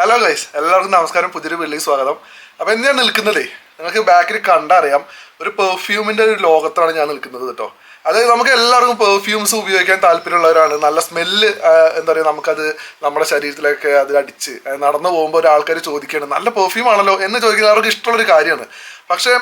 Hello guys എല്ലാവർക്കും നമസ്കാരം. പുതിയൊരു വീട്ടിലേക്ക് സ്വാഗതം. അപ്പോൾ എന്ത് ഞാൻ നിൽക്കുന്നതേ നിങ്ങൾക്ക് ബാക്കിൽ കണ്ടറിയാം ഒരു പെർഫ്യൂമിന്റെ ഒരു ലോകത്താണ് ഞാൻ നിൽക്കുന്നത് കേട്ടോ. അതായത് നമുക്ക് എല്ലാവർക്കും പെർഫ്യൂംസ് ഉപയോഗിക്കാൻ താല്പര്യമുള്ളവരാണ്. നല്ല സ്മെല്ല് എന്താ പറയുക നമുക്കത് നമ്മുടെ ശരീരത്തിലൊക്കെ അത് അടിച്ച് നടന്നു പോകുമ്പോൾ ഒരാൾക്കാർ ചോദിക്കുകയാണ് നല്ല പെർഫ്യൂം ആണല്ലോ? എന്ന് ചോദിക്കുന്നത് അവർക്ക് ഇഷ്ടമുള്ളൊരു കാര്യമാണ്. പക്ഷേ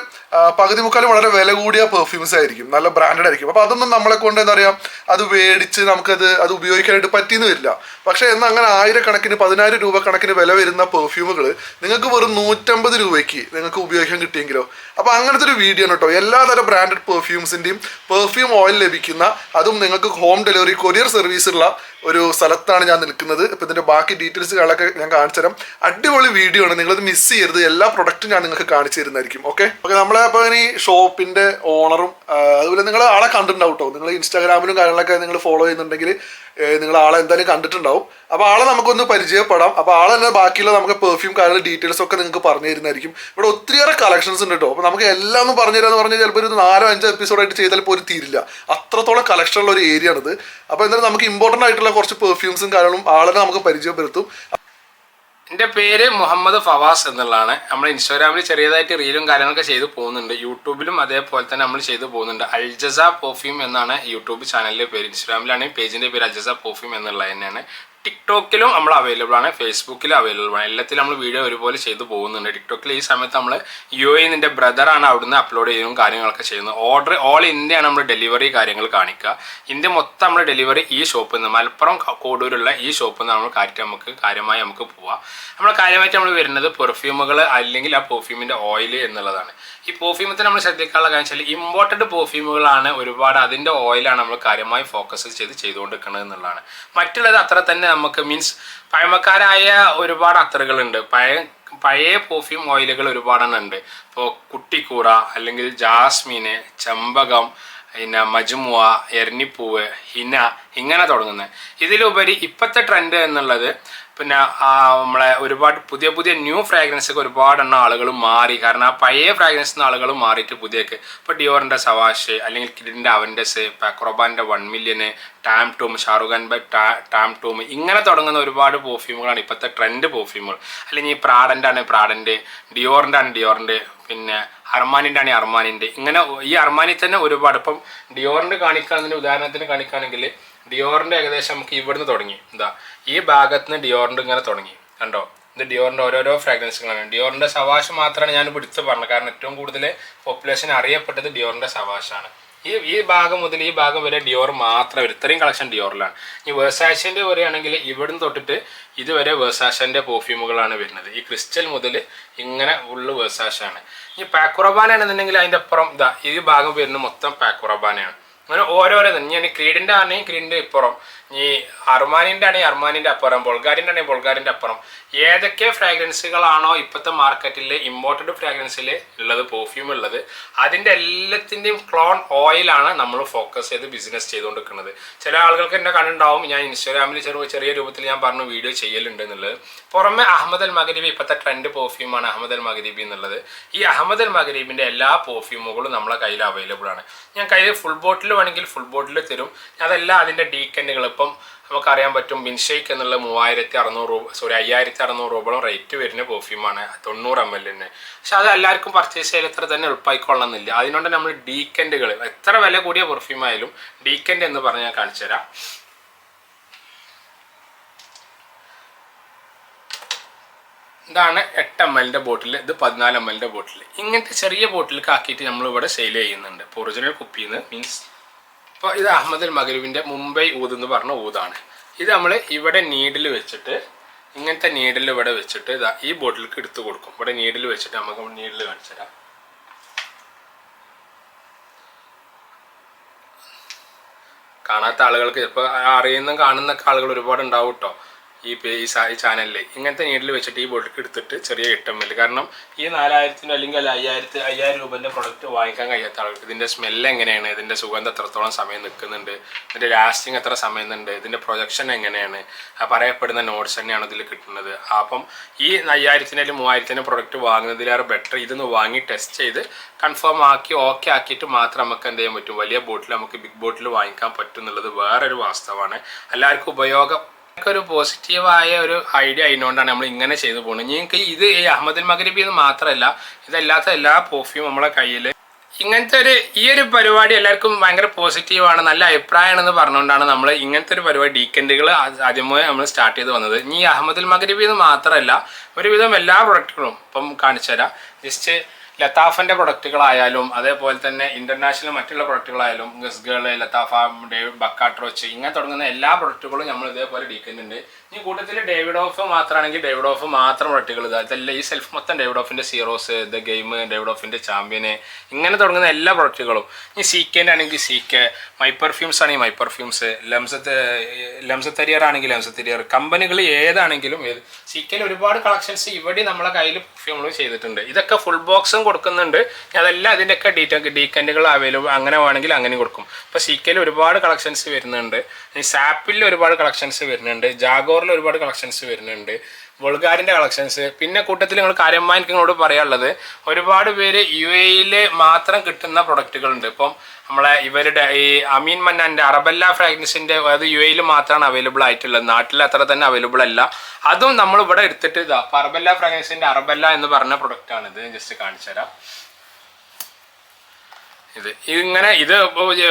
പകുതി മുക്കാലും വളരെ വില കൂടിയ പെർഫ്യൂംസ് ആയിരിക്കും. നല്ല ബ്രാൻഡഡ് ആയിരിക്കും. അപ്പോൾ അതൊന്നും നമ്മളെ കൊണ്ട് എന്താ പറയുക അത് മേടിച്ച് നമുക്കത് അത് ഉപയോഗിക്കാനായിട്ട് പറ്റിയെന്ന് വരില്ല. പക്ഷേ എന്നാൽ അങ്ങനെ ആയിരക്കണക്കിന് പതിനായിരം രൂപ കണക്കിന് വില വരുന്ന പെർഫ്യൂമുകൾ നിങ്ങൾക്ക് വെറും നൂറ്റമ്പത് രൂപയ്ക്ക് നിങ്ങൾക്ക് ഉപയോഗിക്കാൻ കിട്ടിയെങ്കിലോ? അപ്പോൾ അങ്ങനത്തെ ഒരു വീഡിയോ ആണ് കേട്ടോ. എല്ലാതരം ബ്രാൻഡഡ് പെർഫ്യൂംസിന്റെയും പെർഫ്യൂം ഓയിൽ ലഭിക്കുന്ന അതും നിങ്ങൾക്ക് ഹോം ഡെലിവറി കൊറിയർ സർവീസ് ഉള്ള ഒരു സ്ഥലത്താണ് ഞാൻ നിൽക്കുന്നത്. ഇപ്പം ഇതിന്റെ ബാക്കി ഡീറ്റെയിൽസ് ഡീറ്റെയിൽസുകളൊക്കെ ഞാൻ കാണിച്ചു തരാം അടിപൊളി വീഡിയോ ആണ്. നിങ്ങളത് മിസ് ചെയ്യരുത്. എല്ലാ പ്രൊഡക്റ്റും ഞാൻ നിങ്ങൾക്ക് കാണിച്ചു തരുന്നതായിരിക്കും. Okay okay. ഓക്കെ നമ്മളെ അപ്പോൾ ഇനി ഷോപ്പിന്റെ ഓണറും അതുപോലെ നിങ്ങൾ ആളെ കണ്ടിട്ടുണ്ടാവും കേട്ടോ നിങ്ങൾ ഇൻസ്റ്റാഗ്രാമിലും കാര്യങ്ങളൊക്കെ നിങ്ങൾ ഫോളോ ചെയ്യുന്നുണ്ടെങ്കിൽ നിങ്ങൾ ആളെ എന്തായാലും കണ്ടിട്ടുണ്ടാവും. അപ്പോൾ ആളെ നമുക്കൊന്ന് പരിചയപ്പെടാം. അപ്പോൾ ആളെ തന്നെ ബാക്കിയുള്ള നമുക്ക് പെർഫ്യൂം കാര്യങ്ങൾ ഡീറ്റെയിൽസ് ഒക്കെ നിങ്ങൾക്ക് പറഞ്ഞു തരുന്നതായിരിക്കും. ഇവിടെ ഒത്തിരിയേറെ കളക്ഷൻസ് ഉണ്ട് കേട്ടോ അപ്പോൾ നമുക്ക് എല്ലാം ഒന്ന് പറഞ്ഞു തരാന്ന് പറഞ്ഞാൽ ചിലപ്പോൾ ഒരു നാലോ അഞ്ചോ എപ്പിസോഡായിട്ട് ചെയ്താൽ പോലും തീരില്ല. അത്രത്തോളം കളക്ഷൻ ഉള്ള ഒരു ഏരിയ ആണിത് അപ്പോൾ എന്തായാലും നമുക്ക് ഇമ്പോർട്ടന്റ് ആയിട്ടുള്ള കുറച്ച് പെർഫ്യൂംസും കാര്യങ്ങളും ആളെ നമുക്ക് പരിചയപ്പെടുത്തും. എന്റെ പേര് മുഹമ്മദ് ഫവാസ് എന്നുള്ളതാണ്. നമ്മൾ ഇൻസ്റ്റാഗ്രാമിൽ ചെറിയതായിട്ട് റീലും കാര്യങ്ങളൊക്കെ ചെയ്തു പോകുന്നുണ്ട്. യൂട്യൂബിലും അതേപോലെ തന്നെ നമ്മൾ ചെയ്തു പോകുന്നുണ്ട്. അൽജസ പെർഫ്യൂം എന്നാണ് യൂട്യൂബ് ചാനലിന്റെ പേര്. ഇൻസ്റ്റാഗ്രാമിലാണ് പേജിന്റെ പേര് അൽജസ പെർഫ്യൂം എന്നുള്ളത് തന്നെയാണ്. ടിക്ടോക്കിലും നമ്മൾ അവൈലബിൾ ആണ്. ഫേസ്ബുക്കിലും അവൈലബിൾ ആണ്. എല്ലാത്തിലും നമ്മൾ വീഡിയോ ഒരുപോലെ ചെയ്തു പോകുന്നുണ്ട്. ടിക്ടോക്കിൽ ഈ സമയത്ത് നമ്മൾ യു എ നിന്റെ ബ്രദറാണ് അവിടുന്ന് അപ്ലോഡ് ചെയ്യുന്നതും കാര്യങ്ങളൊക്കെ ചെയ്യുന്നത്. ഓർഡർ ഓൾ ഇന്ത്യയാണ് നമ്മൾ ഡെലിവറി കാര്യങ്ങൾ കാണിക്കുക. ഇന്ത്യ മൊത്തം നമ്മൾ ഡെലിവറി ഈ ഷോപ്പിൽ നിന്ന് മലപ്പുറം കോടൂരുള്ള ഈ ഷോപ്പിൽ നിന്ന് നമ്മൾ കാറ്റ് നമുക്ക് കാര്യമായി നമുക്ക് പോവാം. നമ്മൾ കാര്യമായിട്ട് നമ്മൾ വരുന്നത് പെർഫ്യൂമുകൾ അല്ലെങ്കിൽ ആ പെർഫ്യൂമിന്റെ ഓയിൽ എന്നുള്ളതാണ്. ഈ പെർഫ്യൂമത്തിൽ നമ്മൾ ശ്രദ്ധിക്കാനുള്ള കാര്യം വെച്ചാൽ ഇമ്പോർട്ടഡ് പെർഫ്യൂമുകളാണ് ഒരുപാട് അതിന്റെ ഓയിലാണ് നമ്മൾ കാര്യമായി ഫോക്കസ് ചെയ്ത് ചെയ്തുകൊണ്ടിരിക്കുന്നത് എന്നുള്ളതാണ്. മറ്റുള്ളത് അത്ര തന്നെ നമുക്ക് മീൻസ് പഴമക്കാരായ ഒരുപാട് അത്തറുകളുണ്ട് പഴയ പഴയ പെർഫ്യൂം ഓയിലുകൾ ഒരുപാടെണ്ണം ഉണ്ട് ഇപ്പോൾ കുട്ടിക്കൂറ അല്ലെങ്കിൽ ജാസ്മിന് ചെമ്പകം പിന്നെ മജുമുവ എരണിപ്പൂവ് ഹിന ഇങ്ങനെ തുടങ്ങുന്നത്. ഇതിലുപരി ഇപ്പോഴത്തെ ട്രെൻഡ് എന്നുള്ളത് പിന്നെ നമ്മളെ ഒരുപാട് പുതിയ പുതിയ ന്യൂ ഫ്രാഗ്രൻസ് ഒക്കെ ഒരുപാട് എണ്ണം ആളുകൾ മാറി. കാരണം ആ പഴയ ഫ്രാഗ്രൻസ് നിന്ന് ആളുകൾ മാറിയിട്ട് പുതിയൊക്കെ ഇപ്പോൾ ഡിയോറിന്റെ സവാഷ് അല്ലെങ്കിൽ കിഡിന്റെ അവൻഡസ് പാക്രോബാന്റെ വൺ മില്യന് ടാം ടൂം ഷാറുഖ് ഖാൻ ബൈ ടാം ടൂം ഇങ്ങനെ തുടങ്ങുന്ന ഒരുപാട് പെർഫ്യൂമുകളാണ് ഇപ്പോഴത്തെ ട്രെൻഡ് പെർഫ്യൂമുകൾ അല്ലെങ്കിൽ ഈ പ്രാഡന്റെ ആണ് പ്രാഡന്റെ ഡിയോറിന്റെ ആണ് ഡിയോറിന്റെ പിന്നെ അർമാനിന്റെ ആണ് അർമാനിന്റെ ഇങ്ങനെ ഈ അർമാനി തന്നെ ഒരുപാട്. ഇപ്പം ഡിയോറിന്റെ കാണിക്കാൻ ഉദാഹരണത്തിന് കാണിക്കുകയാണെങ്കിൽ ഡിയോറിന്റെ ഏകദേശം നമുക്ക് ഇവിടുന്ന് തുടങ്ങി. എന്താ ഈ ഭാഗത്ത് നിന്ന് ഡിയോറിന്റെ ഇങ്ങനെ തുടങ്ങി. കണ്ടോ? ഇത് ഡിയോറിന്റെ ഓരോരോ ഫ്രാഗ്രൻസുകളാണ് ഡിയോറിന്റെ സവാഷ് മാത്രമാണ് ഞാൻ പിടിച്ചു പറഞ്ഞത്. കാരണം ഏറ്റവും കൂടുതൽ പോപ്പുലേഷൻ അറിയപ്പെട്ടത് ഡിയോറിന്റെ സവാഷാണ്. ഈ ഈ ഭാഗം മുതൽ ഈ ഭാഗം വരെ ഡിയോർ മാത്രം വരും. ഇത്രയും കളക്ഷൻ ഡിയോറിലാണ് ഈ വേഴ്സാഷന്റെ വരെയാണെങ്കിൽ ഇവിടുന്ന് തൊട്ടിട്ട് ഇതുവരെ വേഴ്സാഷന്റെ പെർഫ്യൂമുകളാണ് വരുന്നത്. ഈ ക്രിസ്റ്റൽ മുതൽ ഇങ്ങനെ ഉള്ളു വേഴ്സാഷാണ് ഈ പാക്കുറബാനാണെന്നുണ്ടെങ്കിൽ അതിന്റെ അപ്പുറം ഇതാ ഈ ഭാഗം വരുന്നത് മൊത്തം പാക്കുറബാനയാണ് അങ്ങനെ ഓരോരോ ഞാൻ ക്രീഡിന്റെ ആണെങ്കിൽ ക്രീഡിന്റെ ഇപ്പുറം. ഈ അർമാനിന്റെ ആണെങ്കിൽ അർമാനിന്റെ അപ്പുറം ബൊൾഗാരിന്റെ ആണെങ്കിൽ ബൊൾഗാരിന്റെ അപ്പുറം. ഏതൊക്കെ ഫ്രാഗ്രൻസുകളാണോ ഇപ്പോഴത്തെ മാർക്കറ്റിൽ ഇമ്പോർട്ടഡ് ഫ്രാഗ്രൻസിൽ ഉള്ളത് പെർഫ്യൂം ഉള്ളത് അതിന്റെ എല്ലാത്തിന്റെയും ക്ലോൺ ഓയിലാണ് നമ്മൾ ഫോക്കസ് ചെയ്ത് ബിസിനസ് ചെയ്തുകൊണ്ടിരിക്കുന്നത് ചില ആളുകൾക്ക് എന്നെ കണ്ടുണ്ടാവും ഞാൻ ഇൻസ്റ്റാഗ്രാമിൽ ചെറിയ ചെറിയ രൂപത്തിൽ ഞാൻ പറഞ്ഞു വീഡിയോ ചെയ്യലുണ്ട് എന്നുള്ളത്. പുറമെ അഹമ്മദ് അൽ മഗരീബി ഇപ്പോഴത്തെ ട്രെൻഡ് പെർഫ്യൂമാണ് അഹമ്മദ് അൽ മഗരീബി എന്നുള്ളത്. ഈ അഹമ്മദ് അൽ മഗരീബിന്റെ എല്ലാ പെർഫ്യൂമുകളും നമ്മളെ കയ്യിൽ അവൈലബിൾ ആണ്. ഞാൻ കയ്യിൽ ഫുൾ ബോട്ടിൽ വേണമെങ്കിൽ ഫുൾ ബോട്ടിൽ തരും. അതെല്ലാം അതിന്റെ ഡീക്കൻഡുകൾ ഇപ്പം നമുക്കറിയാൻ പറ്റും മിൻഷേക്ക് എന്നുള്ള മൂവായിരത്തി അറുന്നൂറ് രൂപ സോറി അയ്യായിരത്തി അറുന്നൂറ് രൂപയോളം റേറ്റ് വരുന്ന പെർഫ്യൂമാണ് തൊണ്ണൂറ് എം എല്ലിന് പക്ഷെ അത് എല്ലാവർക്കും പർച്ചേസ് ചെയ്യാൻ ഇത്ര തന്നെ എളുപ്പമായിക്കൊള്ളണമെന്നില്ല. അതിനോണ്ട് നമ്മൾ ഡീക്കൻഡുകൾ എത്ര വില കൂടിയ പെർഫ്യൂം ആയാലും ഡീക്കൻഡ് എന്ന് പറഞ്ഞ് ഞാൻ കാണിച്ചു തരാം. ഇതാണ് എട്ട് എം എല്ലിന്റെ ബോട്ടിൽ ഇത് പതിനാല് എം എല്ലിന്റെ ബോട്ടിൽ ഇങ്ങനത്തെ ചെറിയ ബോട്ടിലേക്ക് ആക്കിയിട്ട് നമ്മൾ ഇവിടെ സെയിൽ ചെയ്യുന്നുണ്ട്. ഒറിജിനൽ കുപ്പിയിൽ നിന്ന് മീൻസ് ഇപ്പോൾ ഇത് അഹമ്മദ് മഗരുവിന്റെ മുംബൈ ഊത് എന്ന് പറഞ്ഞ ഊതാണ് ഇത് നമ്മൾ ഇവിടെ നീഡിൽ വെച്ചിട്ട് ഇങ്ങനത്തെ നീഡിൽ ഇവിടെ വെച്ചിട്ട് ഇതാ ഈ ബോട്ടിലേക്ക് എടുത്തു കൊടുക്കും. ഇവിടെ നീഡിൽ വെച്ചിട്ട് നമുക്ക് നീഡിൽ കാണിച്ചു തരാം. കാണാത്ത ആളുകൾക്ക് ഇപ്പോൾ അറിയുന്ന കാണുന്ന ആളുകൾ ഒരുപാട് ഉണ്ടാവും കേട്ടോ ഈ ഈ ചാനലിൽ ഇങ്ങനത്തെ നീഡിൽ വെച്ചിട്ട് ഈ ബോട്ടിൽ എടുത്തിട്ട് ചെറിയ ഇട്ടം എൽ കാരണം ഈ നാലായിരത്തിന്റെ അല്ലെങ്കിൽ അല്ല അയ്യായിരത്തി അയ്യായിരം രൂപന്റെ പ്രൊഡക്റ്റ് വാങ്ങിക്കാൻ കഴിയാത്ത ആൾക്ക് ഇതിന്റെ സ്മെല്ല് എങ്ങനെയാണ്? ഇതിന്റെ സുഗന്ധം എത്രത്തോളം സമയം നിൽക്കുന്നുണ്ട്? ഇതിന്റെ ലാസ്റ്റിംഗ് എത്ര സമയം ഉണ്ട് ഇതിന്റെ പ്രൊജക്ഷൻ എങ്ങനെയാണ്? ആ പറയപ്പെടുന്ന നോട്ട്സ് തന്നെയാണ് ഇതിൽ കിട്ടുന്നത്. അപ്പം ഈ അയ്യായിരത്തിന് അല്ലെങ്കിൽ മൂവായിരത്തിന്റെ പ്രൊഡക്റ്റ് വാങ്ങുന്നതിലേറെ ബെറ്റർ ഇതൊന്ന് വാങ്ങി ടെസ്റ്റ് ചെയ്ത് കൺഫേം ആക്കി ഓക്കെ ആക്കിയിട്ട് മാത്രം നമുക്ക് എന്ത് ചെയ്യാൻ പറ്റും? വലിയ ബോട്ടിൽ നമുക്ക് ബിഗ് ബോട്ടിൽ വാങ്ങിക്കാൻ പറ്റും എന്നുള്ളത് വേറൊരു വാസ്തവമാണ്. എല്ലാവർക്കും ഉപയോഗം ഒരു പോസിറ്റീവായ ഒരു ഐഡിയ അതിനോണ്ടാണ് നമ്മൾ ഇങ്ങനെ ചെയ്തു പോകുന്നത്. നിങ്ങൾക്ക് ഇത് ഈ അഹമ്മദുൽ മഗരിബി എന്ന് മാത്രമല്ല ഇതല്ലാത്ത എല്ലാ പെർഫ്യൂം നമ്മളെ കയ്യിൽ. ഇങ്ങനത്തെ ഒരു ഈ ഒരു പരിപാടി എല്ലാവർക്കും ഭയങ്കര പോസിറ്റീവാണ് നല്ല അഭിപ്രായമാണെന്ന് പറഞ്ഞുകൊണ്ടാണ് നമ്മൾ ഇങ്ങനത്തെ ഒരു പരിപാടി ഡീക്കൻഡുകൾ ആദ്യമായി നമ്മൾ സ്റ്റാർട്ട് ചെയ്ത് വന്നത്. ഇനി ഈ അഹമ്മദുൽ മഗരിബി എന്ന് മാത്രമല്ല ഒരുവിധം എല്ലാ പ്രൊഡക്റ്റുകളും ഇപ്പം കാണിച്ചു തരാം ജസ്റ്റ് ലത്താഫിന്റെ പ്രൊഡക്റ്റുകളായാലും അതേപോലെ തന്നെ ഇന്റർനാഷണൽ മറ്റുള്ള പ്രൊഡക്റ്റുകളായാലും ഗസ്ഗേൾ ലത്താഫ ഡേവിഡ് ബക്കാട്രോച്ച് ഇങ്ങനെ തുടങ്ങുന്ന എല്ലാ പ്രൊഡക്റ്റുകളും നമ്മൾ ഇതേപോലെ ഡീക്കുന്നുണ്ട് ഈ കൂട്ടത്തിൽ ഡേവിഡ് ഓഫ് മാത്രമാണെങ്കിൽ ഡേവിഡ് ഓഫ് മാത്രം പ്രൊഡക്റ്റുകൾ ഇതാ. ഇതല്ല ഈ സെൽഫ് മൊത്തം ഡേവിഡ് ഓഫിന്റെ സീറോസ് ദ ഗെയിം ഡേവിഡ് ഓഫിന്റെ ചാമ്പ്യന് ഇങ്ങനെ തുടങ്ങുന്ന എല്ലാ പ്രൊഡക്റ്റുകളും ഇനി സി കെന്റെ ആണെങ്കിൽ സി കെ മൈ പെർഫ്യൂംസ് ആണെങ്കിൽ മൈ പെർഫ്യൂംസ് ലംസത്ത് ലംസത്തരിയർ ആണെങ്കിൽ ലംസത്തരിയർ കമ്പനികൾ ഏതാണെങ്കിലും ഏത് സി കെയിൽ ഒരുപാട് കളക്ഷൻസ് ഇവിടെ നമ്മളെ കയ്യിൽ പെർഫ്യൂമുകൾ ചെയ്തിട്ടുണ്ട്. ഇതൊക്കെ ഫുൾ ബോക്സും കൊടുക്കുന്നുണ്ട്. അതെല്ലാം അതിന്റെയൊക്കെ ഡീറ്റ ഡീക്കന്റുകൾ അവൈലബിൾ അങ്ങനെ വേണമെങ്കിൽ അങ്ങനെ കൊടുക്കും. അപ്പോൾ സി കെയിൽ ഒരുപാട് കളക്ഷൻസ് വരുന്നുണ്ട്. സാപ്പിൽ ഒരുപാട് കളക്ഷൻസ് വരുന്നുണ്ട്. ജാഗോറിൽ ഒരുപാട് കളക്ഷൻസ് വരുന്നുണ്ട്. വൾഗാരിന്റെ കളക്ഷൻസ് പിന്നെ കൂട്ടത്തിൽ നിങ്ങൾ കാര്യമായി നിങ്ങളോട് പറയാനുള്ളത് ഒരുപാട് പേര് യു എയിൽ മാത്രം കിട്ടുന്ന പ്രൊഡക്റ്റുകളുണ്ട് ഇപ്പം നമ്മളെ ഇവരുടെ ഈ അമീൻ മന്നാന്റെ അറബല്ല ഫ്രാഗ്രൻസിന്റെ അത് യു എയിൽ മാത്രമാണ് അവൈലബിൾ ആയിട്ടുള്ളത്. നാട്ടിൽ അത്ര തന്നെ അവൈലബിൾ അല്ല. അതും നമ്മൾ ഇവിടെ എടുത്തിട്ട് ഇതാ അറബല്ല ഫ്രാഗ്രൻസിന്റെ അറബല്ല എന്ന് പറഞ്ഞ പ്രൊഡക്റ്റാണ് ഇത് ജസ്റ്റ് കാണിച്ചു തരാം ഇത് ഇങ്ങനെ ഇത്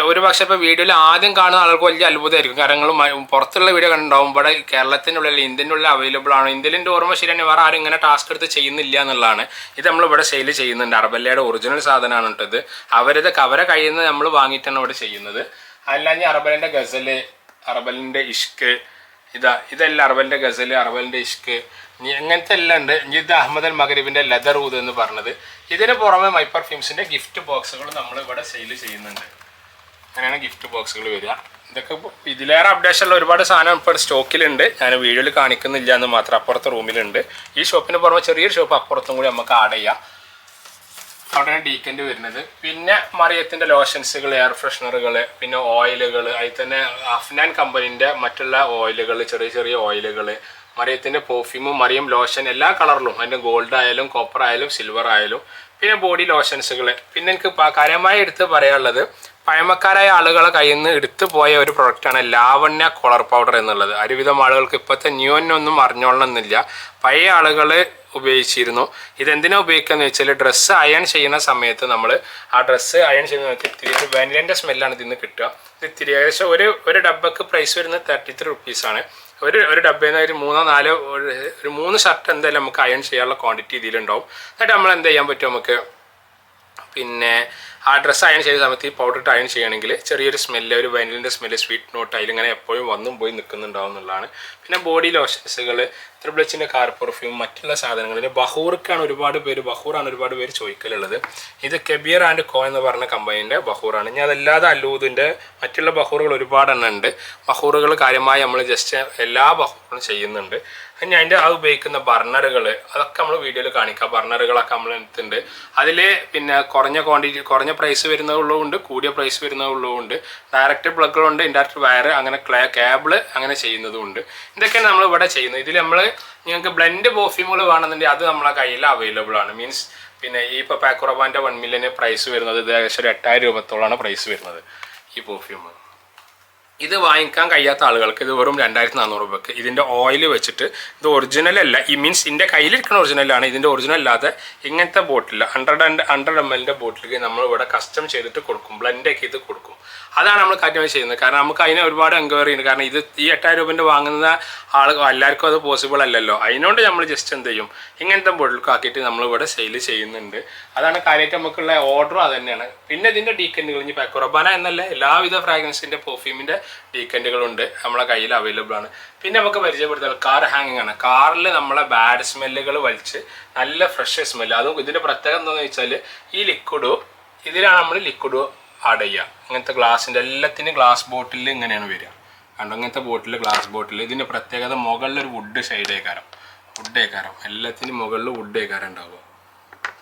ഒരു പക്ഷെ ഇപ്പോൾ വീഡിയോയിൽ ആദ്യം കാണുന്ന ആൾക്ക് വലിയ അത്ഭുതമായിരിക്കും. കാരണം പുറത്തുള്ള വീഡിയോ കണ്ടുണ്ടാവും ഇവിടെ കേരളത്തിന്റെ ഉള്ളിൽ ഇന്ത്യന്റെ ഉള്ളിൽ അവൈലബിൾ ആണ്. ഇന്ത്യന്റെ ഓർമ്മ ശരിയാണ് വേറെ ആരും ഇങ്ങനെ ടാസ്ക് എടുത്ത് ചെയ്യുന്നില്ല എന്നുള്ളതാണ്. ഇത് നമ്മൾ ഇവിടെ സെയിൽ ചെയ്യുന്നുണ്ട്. അറബല്ലയുടെ ഒറിജിനൽ സാധനമാണ് കേട്ടത് അവരിത് കവര കഴിയുന്നത് നമ്മൾ വാങ്ങിയിട്ടാണ് ഇവിടെ ചെയ്യുന്നത്. അല്ലാഞ്ഞ് അറബലിന്റെ ഗസൽ അറബലിന്റെ ഇഷ്ക് ഇതാ ഇതല്ല അറബലിന്റെ ഗസൽ അറബലിന്റെ ഇഷ്ക്. അങ്ങനത്തെ എല്ലാം ഉണ്ട്? ഇത് അഹമ്മദ് അൽ മഗരീബിന്റെ ലെതർ ഊത് എന്ന് പറഞ്ഞത്. ഇതിന് പുറമെ മൈ പെർഫ്യൂംസിന്റെ ഗിഫ്റ്റ് ബോക്സുകൾ നമ്മൾ ഇവിടെ സെയിൽ ചെയ്യുന്നുണ്ട്. അങ്ങനെയാണ് ഗിഫ്റ്റ് ബോക്സുകൾ വരിക. ഇതൊക്കെ ഇതിലേറെ അപ്ഡേഷൻ ഉള്ള ഒരുപാട് സാധനം ഇപ്പോൾ സ്റ്റോക്കിലുണ്ട്. ഞാൻ വീഡിയോയിൽ കാണിക്കുന്നില്ല എന്ന് മാത്രം അപ്പുറത്തെ റൂമിലുണ്ട് ഈ ഷോപ്പിന് പുറമെ ചെറിയൊരു ഷോപ്പ് അപ്പുറത്തും കൂടി നമുക്ക് ആഡ് ചെയ്യാം. അവിടെയാണ് ഡീക്കന്റ് വരുന്നത്. പിന്നെ മറിയത്തിന്റെ ലോഷൻസുകൾ എയർ ഫ്രഷ്നറുകൾ പിന്നെ ഓയിലുകൾ അതിൽ തന്നെ അഫ്നാൻ കമ്പനീന്റെ മറ്റുള്ള ഓയിലുകൾ ചെറിയ ചെറിയ ഓയിലുകൾ മറിയത്തിന്റെ പെർഫ്യൂമും മറിയം ലോഷൻ എല്ലാ കളറിലും അതിന്റെ ഗോൾഡ് ആയാലും കോപ്പർ ആയാലും സിൽവർ ആയാലും. പിന്നെ ബോഡി ലോഷൻസുകൾ പിന്നെ എനിക്ക് കാര്യമായി എടുത്ത് പറയാനുള്ളത് പഴമക്കാരായ ആളുകളെ കയ്യിൽ നിന്ന് എടുത്തു പോയ ഒരു പ്രൊഡക്റ്റാണ് ലാവണ്യ കോളർ പൗഡർ എന്നുള്ളത്. ഒരുവിധം ആളുകൾക്ക് ഇപ്പോഴത്തെ ന്യൂനൊന്നും അറിഞ്ഞോളണമെന്നില്ല. പഴയ ആളുകൾ ഉപയോഗിച്ചിരുന്നു. ഇതെന്തിനാ ഉപയോഗിക്കുക വെച്ചാൽ ഡ്രസ്സ് അയൺ ചെയ്യുന്ന സമയത്ത് നമ്മൾ ആ ഡ്രസ്സ് അയൺ ചെയ്യുന്ന സമയത്ത് ഇത്തിരി ഒരു സ്മെല്ലാണ് സ്മെല്ലാണ് ഇതിന്ന് കിട്ടുക. ഇത് ഇത്തിരി ഏകദേശം ഒരു ഒരു ഡബ്ബക്ക് പ്രൈസ് വരുന്നത് തേർട്ടി ത്രീ റുപ്പീസാണ് ഒരു ഒരു ഡബ്ബയിൽ നിന്ന് ഒരു മൂന്നോ നാലോ ഒരു മൂന്ന് ഷർട്ട് എന്തായാലും നമുക്ക് അയൺ ചെയ്യാനുള്ള ക്വാണ്ടിറ്റി ഇതിലുണ്ടാവും. എന്നിട്ട് നമ്മൾ എന്ത് ചെയ്യാൻ പറ്റും നമുക്ക്? പിന്നെ ആ ഡ്രസ്സ് അയൺ ചെയ്ത സമയത്ത് ഈ പൗഡർ ഇട്ട് അയൺ ചെയ്യുകയാണെങ്കിൽ ചെറിയൊരു സ്മെല്ല് ഒരു വനിലിന്റെ സ്മെല്ല് സ്വീറ്റ് നോട്ട് അതിലിങ്ങനെ എപ്പോഴും വന്നും പോയി നിൽക്കുന്നുണ്ടാവും എന്നുള്ളതാണ്. പിന്നെ ബോഡി ലോഷൻസുകൾ ത്രിബിൾ എച്ചിന്റെ കാർ പെർഫ്യൂം മറ്റുള്ള സാധനങ്ങൾ പിന്നെ ബഹൂർക്കാണ് ഒരുപാട് പേര് ബഹൂറാണ് ഒരുപാട് പേര് ചോദിക്കലുള്ളത്. ഇത് കെബിയർ ആൻഡ് കോ എന്ന് പറഞ്ഞ കമ്പനീന്റെ ബഹൂറാണ്. ഞാൻ അതല്ലാതെ അല്ലൂതിന്റെ മറ്റുള്ള ബഹൂറുകൾ ഒരുപാട് എണ്ണം ഉണ്ട്. ബഹൂറുകൾ കാര്യമായി നമ്മൾ ജസ്റ്റ് എല്ലാ ബഹൂറും ചെയ്യുന്നുണ്ട്. ഇനി അതിന്റെ ആ ഉപയോഗിക്കുന്ന ബർണറുകൾ അതൊക്കെ നമ്മൾ വീഡിയോയിൽ കാണിക്കാം. ബർണറുകളൊക്കെ നമ്മൾ എടുത്തിട്ടുണ്ട്. അതിൽ പിന്നെ കുറഞ്ഞ ക്വാണ്ടിറ്റി കുറഞ്ഞ പ്രൈസ് വരുന്നതുള്ളതുകൊണ്ട് കൂടിയ പ്രൈസ് വരുന്നതുള്ളതുകൊണ്ട് ഡയറക്റ്റ് പ്ലഗുകളുണ്ട് ഇൻഡയറക്റ്റ് വയർ അങ്ങനെ ക്ലേ കേബിൾ അങ്ങനെ ചെയ്യുന്നതുമുണ്ട്. ഇതൊക്കെയാണ് നമ്മൾ ഇവിടെ ചെയ്യുന്നത്. ഇതിൽ നമ്മൾ നിങ്ങൾക്ക് ബ്ലെൻഡ് പെർഫ്യൂമുകൾ വേണമെന്നുണ്ടെങ്കിൽ അത് നമ്മളെ കയ്യിൽ അവൈലബിൾ ആണ്. മീൻസ് പിന്നെ ഈ ഇപ്പോൾ പാക്കുറബാന്റെ വൺ മില്യന് പ്രൈസ് വരുന്നത് ഏകദേശം ഒരു എട്ടായിരം രൂപത്തോളാണ് പ്രൈസ് വരുന്നത് ഈ പെർഫ്യൂം ഇത് വാങ്ങിക്കാൻ കഴിയാത്ത ആളുകൾക്ക് ഇത് വെറും രണ്ടായിരത്തി നാനൂറ് രൂപയ്ക്ക് ഇതിന്റെ ഓയിൽ വെച്ചിട്ട് ഇത് ഒറിജിനൽ അല്ല. ഈ മീൻസ് ഇതിന്റെ കയ്യിലിരിക്കുന്ന ഒറിജിനലാണ് ഇതിന്റെ ഒറിജിനൽ അല്ലാതെ ഇങ്ങനത്തെ bottle hundred and hundred M എല്ലിന്റെ ബോട്ടിലേക്ക് നമ്മൾ ഇവിടെ കസ്റ്റം ചെയ്തിട്ട് കൊടുക്കും. ബ്ലെൻഡ് ആക്കി ഇത് കൊടുക്കും. അതാണ് നമ്മൾ കാര്യമായി ചെയ്യുന്നത്. കാരണം നമുക്ക് അതിനെ ഒരുപാട് എൻക്വയറി ഉണ്ട് കാരണം ഇത് ഈ എട്ടായിരം രൂപന്റെ വാങ്ങുന്ന ആൾ എല്ലാവർക്കും അത് പോസിബിൾ അല്ലല്ലോ. അതിനോണ്ട് നമ്മൾ ജസ്റ്റ് എന്ത് ചെയ്യും? ഇങ്ങനത്തെ ബോട്ടിലൊക്കെ ആക്കിയിട്ട് നമ്മൾ ഇവിടെ സെയിൽ ചെയ്യുന്നുണ്ട്. അതാണ് കാര്യമായിട്ട് നമുക്കുള്ള ഓർഡറും അത് തന്നെയാണ്. പിന്നെ ഇതിന്റെ ഡീക്കന്റുകൾ ഇനി പെക്കുറബാന എന്നല്ല എല്ലാവിധ ഫ്രാഗ്രൻസിന്റെ പെർഫ്യൂമിന്റെ ഡീക്കന്റുകളുണ്ട് നമ്മളെ കയ്യിൽ അവൈലബിൾ ആണ്. പിന്നെ നമുക്ക് പരിചയപ്പെടുത്താൻ കാർ ഹാങ്ങിങ് ആണ്. കാറിൽ നമ്മളെ ബാഡ് സ്മെല്ലുകൾ വലിച്ച് നല്ല ഫ്രഷ് സ്മെല്ല് അതും ഇതിന്റെ പ്രത്യേകത എന്താണെന്ന് വെച്ചാൽ ഈ ലിക്വിഡോ ഇതിലാണ് നമ്മൾ ലിക്വിഡോ ആഡ് ചെയ്യുക. അങ്ങനത്തെ ഗ്ലാസിന്റെ എല്ലാത്തിനും ഗ്ലാസ് ബോട്ടിൽ ഇങ്ങനെയാണ് വരിക. കണ്ടോ? അങ്ങനത്തെ ബോട്ടിൽ ഗ്ലാസ് ബോട്ടിൽ ഇതിന്റെ പ്രത്യേകത മുകളിൽ ഒരു വുഡ് ഏക്കാരം. വുഡേക്കാരം എല്ലാത്തിനും മുകളിൽ വുഡേക്കാരം ഉണ്ടാവുക.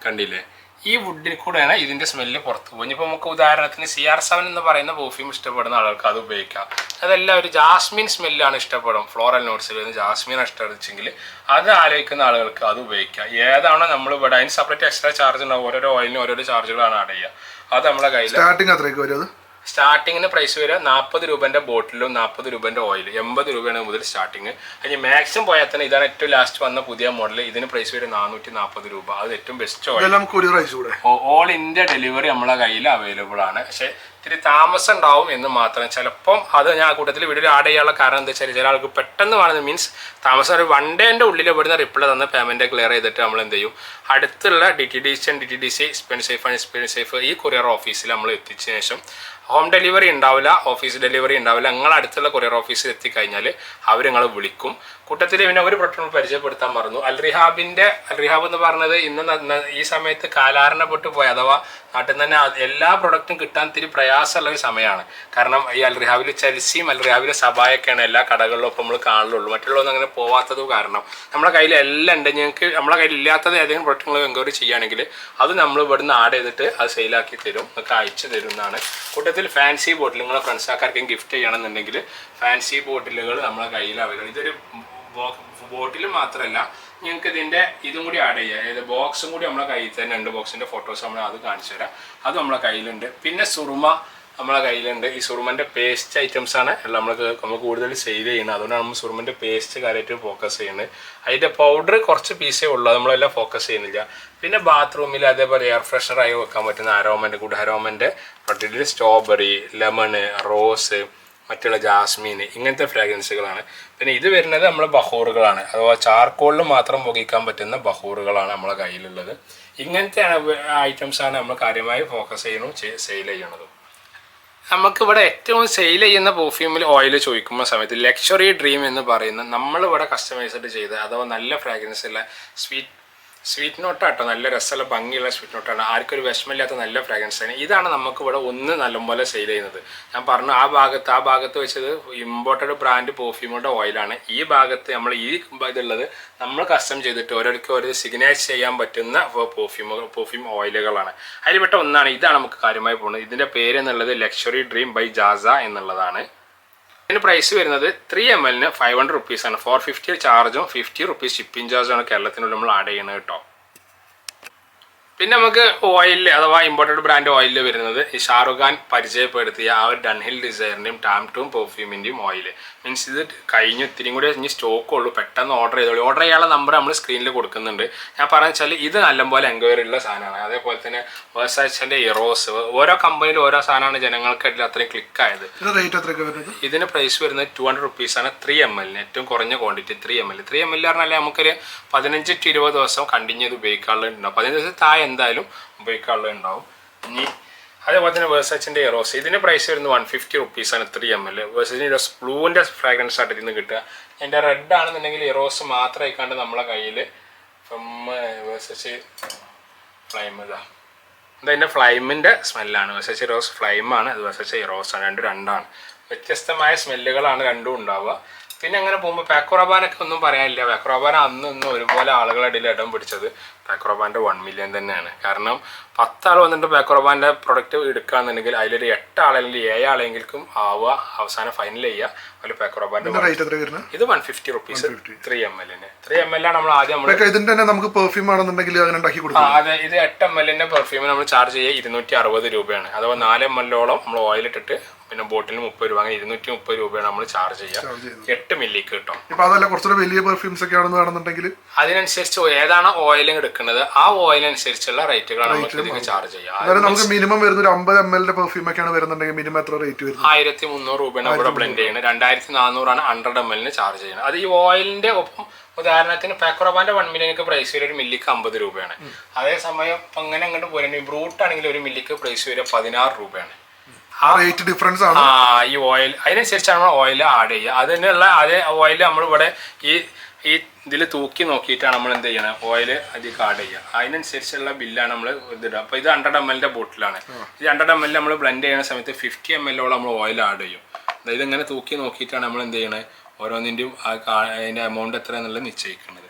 കണ്ടില്ലേ? ഈ വുഡിൽ കൂടെയാണ് ഇതിന്റെ സ്മെല്ല് പുറത്ത് പോകും ഇനിയിപ്പോൾ നമുക്ക് ഉദാഹരണത്തിന് സി ആർ സെവൻ എന്ന് പറയുന്ന പെർഫ്യൂം ഇഷ്ടപ്പെടുന്ന ആൾക്ക് അത് ഉപയോഗിക്കാം. അതെല്ലാം ഒരു ജാസ്മിൻ സ്മെല്ലാണ് ഇഷ്ടപ്പെടും. ഫ്ലോറൽ നോട്ട്സിൽ നിന്ന് ജാസ്മിൻ ഇഷ്ടപ്പെടിച്ചെങ്കിൽ അത് ആലോചിക്കുന്ന ആളുകൾക്ക് അത് ഉപയോഗിക്കാം. ഏതാണോ നമ്മൾ ഇവിടെ അതിന് സെപ്പറേറ്റ് എക്സ്ട്രാ ചാർജ് ഉണ്ടാവും. ഓരോരോ ഓയിലിന് ഓരോരോ ചാർജുകളാണ് ആഡ് ചെയ്യുക. അത് നമ്മളെ കയ്യിൽ സ്റ്റാർട്ടിങ് അത്രയ്ക്ക് വരും സ്റ്റാർട്ടിങ്ങിന് പ്രൈസ് വരിക നാൽപ്പത് രൂപേന്റെ ബോട്ടിലും നാൽപ്പത് രൂപേന്റെ ഓയിൽ എൺപത് രൂപയാണ് മുതൽ സ്റ്റാർട്ടിങ് അതിന് മാക്സിമം പോയാൽ തന്നെ ഇതാണ് ഏറ്റവും ലാസ്റ്റ് വന്ന പുതിയ മോഡൽ ഇതിന് പ്രൈസ് വരും നാനൂറ്റി നാൽപ്പത് രൂപ. അത് ഏറ്റവും ബെസ്റ്റ് ഓയിൽ ഇതെല്ലാം ഒരു പ്രൈസ് കൂടെ. ഓൾ ഇന്ത്യ ഡെലിവറി നമ്മളെ കയ്യിൽ അവൈലബിൾ ആണ്. പക്ഷേ ഇത്തിരി താമസം ഉണ്ടാവും എന്ന് മാത്രം. ചിലപ്പം അത് ഞാൻ ആ കൂട്ടത്തിൽ വീഡിയോ ആഡ് ചെയ്യാനുള്ള കാരണം എന്താ വെച്ചാൽ ചില ആൾക്ക് പെട്ടെന്ന് വേണമെന്ന് മീൻസ് താമസം ഒരു വൺ ഡേന്റെ ഉള്ളിൽ ഇവിടുന്ന് റിപ്ലൈ തന്ന പേയ്മെന്റ് ക്ലിയർ ചെയ്തിട്ട് നമ്മൾ എന്ത് ചെയ്യും? അടുത്തുള്ള D T D C D T D C expense safe and expense safe ഈ കൊറിയർ ഓഫീസിൽ നമ്മൾ എത്തിച്ച ശേഷം ഹോം ഡെലിവറി ഉണ്ടാവില്ല ഓഫീസ് ഡെലിവറി ഉണ്ടാവില്ല നിങ്ങൾ അടുത്തുള്ള കൊറിയർ ഓഫീസിൽ എത്തിക്കഴിഞ്ഞാൽ അവർ നിങ്ങളെ വിളിക്കും. കൂട്ടത്തിൽ പിന്നെ ഒരു പ്രൊട്ടോൾ പരിചയപ്പെടുത്താൻ മറന്നു. അൽ റിഹാബിന്റെ അൽ റിഹാബ് എന്ന് പറഞ്ഞത് ഇന്ന് ഈ സമയത്ത് കാലാരണപ്പെട്ട് പോയി. അഥവാ നാട്ടിൽ തന്നെ എല്ലാ പ്രൊഡക്റ്റും കിട്ടാൻ ഇത്തിരി പ്രയാസമുള്ള ഒരു സമയമാണ്. കാരണം ഈ അൽ റിഹാബിൽ ചെൽസിയും അൽ റിഹാബിലെ സബായൊക്കെയാണ് എല്ലാ കടകളിലും ഇപ്പം നമ്മൾ കാണുള്ളൂ മറ്റുള്ളതൊന്നും അങ്ങനെ പോവാത്തത് കാരണം നമ്മുടെ കയ്യിൽ എല്ലാം ഉണ്ട്. ഞങ്ങൾക്ക് നമ്മുടെ കയ്യിൽ ഇല്ലാത്തത് ഏതെങ്കിലും പ്രൊഡക്റ്റ് നിങ്ങൾ എൻക്വയറി ചെയ്യുകയാണെങ്കിൽ അത് നമ്മൾ ഇവിടുന്ന് ആഡ് ചെയ്തിട്ട് അത് സെയിലാക്കി തരും. നിങ്ങൾക്ക് അയച്ചു തരും എന്നാണ്. കൂട്ടത്തിൽ ഫാൻസി ബോട്ടിൽ നിങ്ങളെ ഫ്രണ്ട്സ് ആൾക്കാർക്കും ഗിഫ്റ്റ് ചെയ്യണമെന്നുണ്ടെങ്കിൽ ഫാൻസി ബോട്ടിലുകൾ നമ്മുടെ കയ്യിൽ അവൈലബിൾ ഇതൊരു ബോട്ടിൽ മാത്രമല്ല നിങ്ങൾക്ക് ഇതിന്റെ ഇതും കൂടി ആഡ് ചെയ്യാം. അതായത് ബോക്സും കൂടി നമ്മളെ കയ്യിൽ തന്നെ രണ്ട് ബോക്സിന്റെ ഫോട്ടോസ് നമ്മൾ അത് കാണിച്ചു തരാം. അത് നമ്മളെ കയ്യിലുണ്ട്. പിന്നെ സുറുമ നമ്മളെ കയ്യിലുണ്ട്. ഈ സുറുമന്റെ പേസ്റ്റ് ഐറ്റംസ് ആണ് എല്ലാം നമ്മൾ നമ്മൾ കൂടുതൽ സെയിൽ ചെയ്യുന്നത്. അതുകൊണ്ടാണ് നമ്മൾ സുറുമന്റെ പേസ്റ്റ് കാര്യമായിട്ട് ഫോക്കസ് ചെയ്യുന്നത്. അതിന്റെ പൗഡർ കുറച്ച് പീസേ ഉള്ളൂ. നമ്മളെല്ലാം ഫോക്കസ് ചെയ്യുന്നില്ല. പിന്നെ ബാത്റൂമിൽ അതേപോലെ എയർ ഫ്രഷർ ആയി വെക്കാൻ പറ്റുന്ന അരോമന്റെ ഗുഡ് അരോമന്റെ പട്ടിയിൽ സ്ട്രോബെറി ലെമണ് റോസ് മറ്റുള്ള ജാസ്മീൻ ഇങ്ങനത്തെ ഫ്രാഗ്രൻസുകളാണ് പിന്നെ ഇത് വരുന്നത് നമ്മൾ ബഹൂറുകളാണ്. അഥവാ ചാർക്കോളിൽ മാത്രം പുകയ്ക്കാൻ പറ്റുന്ന ബഹൂറുകളാണ് നമ്മളെ കയ്യിലുള്ളത്. ഇങ്ങനത്തെ ഐറ്റംസാണ് നമ്മൾ കാര്യമായി ഫോക്കസ് ചെയ്യണം സെയിൽ ചെയ്യണതും നമുക്കിവിടെ ഏറ്റവും സെയിൽ ചെയ്യുന്ന പെർഫ്യൂമിൽ ഓയിൽ ചോദിക്കുമ്പോൾ സമയത്ത് ലക്ഷറി ഡ്രീം എന്ന് പറയുന്ന നമ്മളിവിടെ കസ്റ്റമൈസ്ഡ് ചെയ്ത് അഥവാ നല്ല ഫ്രാഗ്രൻസ് ഉള്ള സ്വീറ്റ് സ്വീറ്റ് നോട്ടാട്ടോ നല്ല രസമുള്ള ഭംഗിയുള്ള സ്വീറ്റ് നോട്ടാണ് ആർക്കൊരു വിഷമില്ലാത്ത നല്ല ഫ്രാഗ്രൻസ് ആണ്. ഇതാണ് നമുക്ക് ഇവിടെ ഒന്ന് നല്ലപോലെ സെയിൽ ചെയ്യുന്നത്. ഞാൻ പറഞ്ഞു ആ ഭാഗത്ത് ആ ഭാഗത്ത് വെച്ചത് ഇമ്പോർട്ടഡ് ബ്രാൻഡ് പെർഫ്യൂമുടെ ഓയിലാണ് ഈ ഭാഗത്ത് നമ്മൾ ഈ ഇതുള്ളത് നമ്മൾ കസ്റ്റം ചെയ്തിട്ട് ഓരോരുത്തർക്ക് ഓരോ സിഗ്നേച്ചർ ചെയ്യാൻ പറ്റുന്ന പെർഫ്യൂമുകൾ പെർഫ്യൂം ഓയിലുകളാണ് അതിൽപ്പെട്ട ഒന്നാണ് ഇതാണ് നമുക്ക് കാര്യമായി പോകുന്നത്. ഇതിന്റെ പേര് എന്നുള്ളത് ലക്ഷറി ഡ്രീം ബൈ ജാസ എന്നുള്ളതാണ്. ഇതിന് പ്രൈസ് വരുന്നത് ത്രീ എം എല്ലിന് ഫൈവ് ഹൺഡ്രഡ് റുപ്പീസാണ് ഫോർ ഫിഫ്റ്റി ചാർജും ഫിഫ്റ്റി റുപ്പീസ് ഷിപ്പിംഗ് ചാർജാണ് കേരളത്തിനുള്ളിൽ നമ്മൾ ആഡ് ചെയ്യുന്നത് കേട്ടോ. പിന്നെ നമുക്ക് ഓയിലിൽ അഥവാ ഇമ്പോർട്ടഡ് ബ്രാൻഡ് ഓയിലിൽ വരുന്നത് ഈ ഷാറുഖ് ഖാൻ പരിചയപ്പെടുത്തിയ ആ ഒരു ഡൺഹിൽ ഡിസൈറിന്റെയും ടാംടൂം പെർഫ്യൂമിന്റെയും ഓയിൽ മീൻസ് ഇത് കഴിഞ്ഞ് ഇത്തിരിയും കൂടി ഇനി സ്റ്റോക്ക് ഉള്ളൂ. പെട്ടെന്ന് ഓർഡർ ചെയ്തോളൂ. ഓർഡർ ചെയ്യാനുള്ള നമ്പർ നമ്മൾ സ്ക്രീനിൽ കൊടുക്കുന്നുണ്ട്. ഞാൻ പറഞ്ഞ വെച്ചാൽ ഇത് നല്ലപോലെ എൻക്വയറി ഉള്ള സാധനമാണ്. അതേപോലെ തന്നെ വേഴ്സാച്ചന്റെ ഇറോസ് ഓരോ കമ്പനിയിലും ഓരോ സാധനമാണ് ജനങ്ങൾക്കിടയിൽ അത്രയും ക്ലിക്കായത് ഇതിന് പ്രൈസ് വരുന്നത്? ടു ഹൺഡ്രഡ് റുപ്പീസാണ് ത്രീ എം എല്ലിന് ഏറ്റവും കുറഞ്ഞ quantity three M L three M L പറഞ്ഞാൽ നമുക്കൊരു പതിനഞ്ച് ടു ഇരുപത് ദിവസം കണ്ടിന്യൂ ചെയ്ത് ഉപയോഗിക്കാനുള്ളത് ഉണ്ടാവും പതിനഞ്ച് ദിവസം താഴെ എന്തായാലും ഉപയോഗിക്കാനുള്ള ഉണ്ടാവും ഇനി അതേപോലെ തന്നെ വേഴ്സച്ചിന്റെ എറോസ് ഇതിന്റെ പ്രൈസ് വരുന്നത് വൺ ഫിഫ്റ്റി റുപ്പീസാണ് ത്രീ എം എൽ വേഴ്സച്ചിന്റെ ബ്ലൂവിന്റെ ഫ്രാഗ്രൻസ് ആയിട്ട് ഇതിന് കിട്ടുക. എന്റെ റെഡ് ആണെന്നുണ്ടെങ്കിൽ എറോസ് മാത്രം ആയിക്കാണ്ട് നമ്മളെ കയ്യിൽ വേഴ്സച്ച് ഫ്ലൈം ഇതാ. ഇതതിന്റെ ഫ്ലൈമിന്റെ സ്മെല്ലാണ് വേഴ്സച്ച് റോസ് ഫ്ലൈമാണ് അത് വേഴ്സച്ച് ആണ്. രണ്ടും രണ്ടാണ്. വ്യത്യസ്തമായ സ്മെല്ലുകളാണ് രണ്ടും ഉണ്ടാവുക. പിന്നെ അങ്ങനെ പോകുമ്പോൾ പാക്കോറബാനൊക്കെ ഒന്നും പറയാനില്ല. പാക്കോറബാൻ അന്ന് ഇന്ന് ഒരുപോലെ ആളുകളുടെ ഇടം പിടിച്ചത് പാക്കോറബാന്റെ വൺ മില്യൺ തന്നെയാണ്. കാരണം പത്താൾ വന്നിട്ട് പാക്രോബാന്റെ പ്രൊഡക്റ്റ് എടുക്കുകയാണെന്നുണ്ടെങ്കിൽ അതിലൊരു എട്ട് ആളല്ലെങ്കിൽ ഏഴ് ആളെങ്കിലും ആവുക അവസാനം ഫൈനൽ ചെയ്യുക. അതിൽ വരുന്നത്? ഇത് one fifty rupees three M എല്ലിന് ത്രീ എം എൽ ആണ് നമ്മൾ ആദ്യം നമ്മൾ ഇതിന്റെ തന്നെ നമുക്ക് പെർഫ്യൂം ആണെന്നുണ്ടെങ്കിൽ അങ്ങനെ ഉണ്ടാക്കി കൊടുക്കും അതെ. ഇത് എട്ട് എം എല്ലിന്റെ പെർഫ്യൂമിന് നമ്മൾ ചാർജ് ചെയ്യുക ഇരുന്നൂറ്റി അറുപത് രൂപയാണ്. അഥവാ നാല് എം എല്ലോളം നമ്മൾ ഓയിൽ ഇട്ടിട്ട് പിന്നെ ബോട്ടിൽ മുപ്പത് രൂപ അങ്ങനെ ഇരുന്നൂറ്റി മുപ്പത് രൂപയാണ് നമ്മൾ ചാർജ് ചെയ്യുക. എട്ട് മില്ലിക്ക് കിട്ടും ഇപ്പൊ അതല്ല കുറച്ചുകൂടെ വലിയ പെർഫ്യൂംസ് ഒക്കെ ആണെന്ന് അതിനനുസരിച്ച് ഏതാണ് ഓയിൽ എടുക്കുന്നത് ആ ഓയിലനുസരിച്ചുള്ള റേറ്റുകളാണ് നമുക്ക് ഇതിന് ചാർജ് ചെയ്യുക നമുക്ക് മിനിമം വരുന്ന ഒരു അമ്പത് എം എൽ പെർഫ്യൂം ഒക്കെയാണ് വരുന്നുണ്ടെങ്കിൽ മിനിമം എത്ര റേറ്റ് വരും ആയിരത്തി മുന്നൂറ് രൂപയാണ് ഇവിടെ ബ്ലെൻഡ് ചെയ്യുന്നത്. രണ്ടായിരത്തി നാനൂറാണ് ഹൺഡ്രഡ് എം എല്ലിന് ചാർജ് ചെയ്യുന്നത്. അത് ഈ ഓയിലിന്റെ ഒപ്പം ഉദാഹരണത്തിന് പാക്കോറബാന്റെ വൺ മില്ലിനൊക്കെ പ്രൈസ് വരും ഒരു മില്ലിക്ക് അമ്പത് രൂപയാണ്. അതേസമയം അങ്ങനെ അങ്ങോട്ട് പോരുന്നത് ബ്രൂട്ട് ആണെങ്കിൽ ഒരു മില്ലിക്ക് പ്രൈസ് വരിക പതിനാറ് രൂപയാണ്. ആ റേറ്റ് ഡിഫറൻസ് ആണ്. ഈ ഓയിൽ അതിനനുസരിച്ചാണ് നമ്മൾ ഓയിൽ ആഡ് ചെയ്യുക. അതിനുള്ള അതേ ഓയിൽ നമ്മൾ ഇവിടെ ഈ ഈ ഇതിൽ തൂക്കി നോക്കിയിട്ടാണ് നമ്മൾ എന്ത് ചെയ്യണം? ഓയിൽ അതിലേക്ക് ആഡ് ചെയ്യുക. അതിനനുസരിച്ചുള്ള ബില്ലാണ് നമ്മൾ ഇതിടുക. അപ്പോൾ ഇത് ഹൺഡ്രഡ് എം എല്ലിന്റെ ബോട്ടിലാണ് ഈ ഹൺഡ്രഡ് എം എൽ നമ്മൾ ബ്ലെൻഡ് ചെയ്യുന്ന സമയത്ത് ഫിഫ്റ്റി എം എല്ലോളം നമ്മൾ ഓയിൽ ആഡ് ചെയ്യും. അതായത് ഇങ്ങനെ തൂക്കി നോക്കിയിട്ടാണ് നമ്മൾ എന്ത് ചെയ്യണത് ഓരോന്നിന്റെയും അതിന്റെ എമൗണ്ട് എത്ര എന്നുള്ളത് നിശ്ചയിക്കുന്നത്.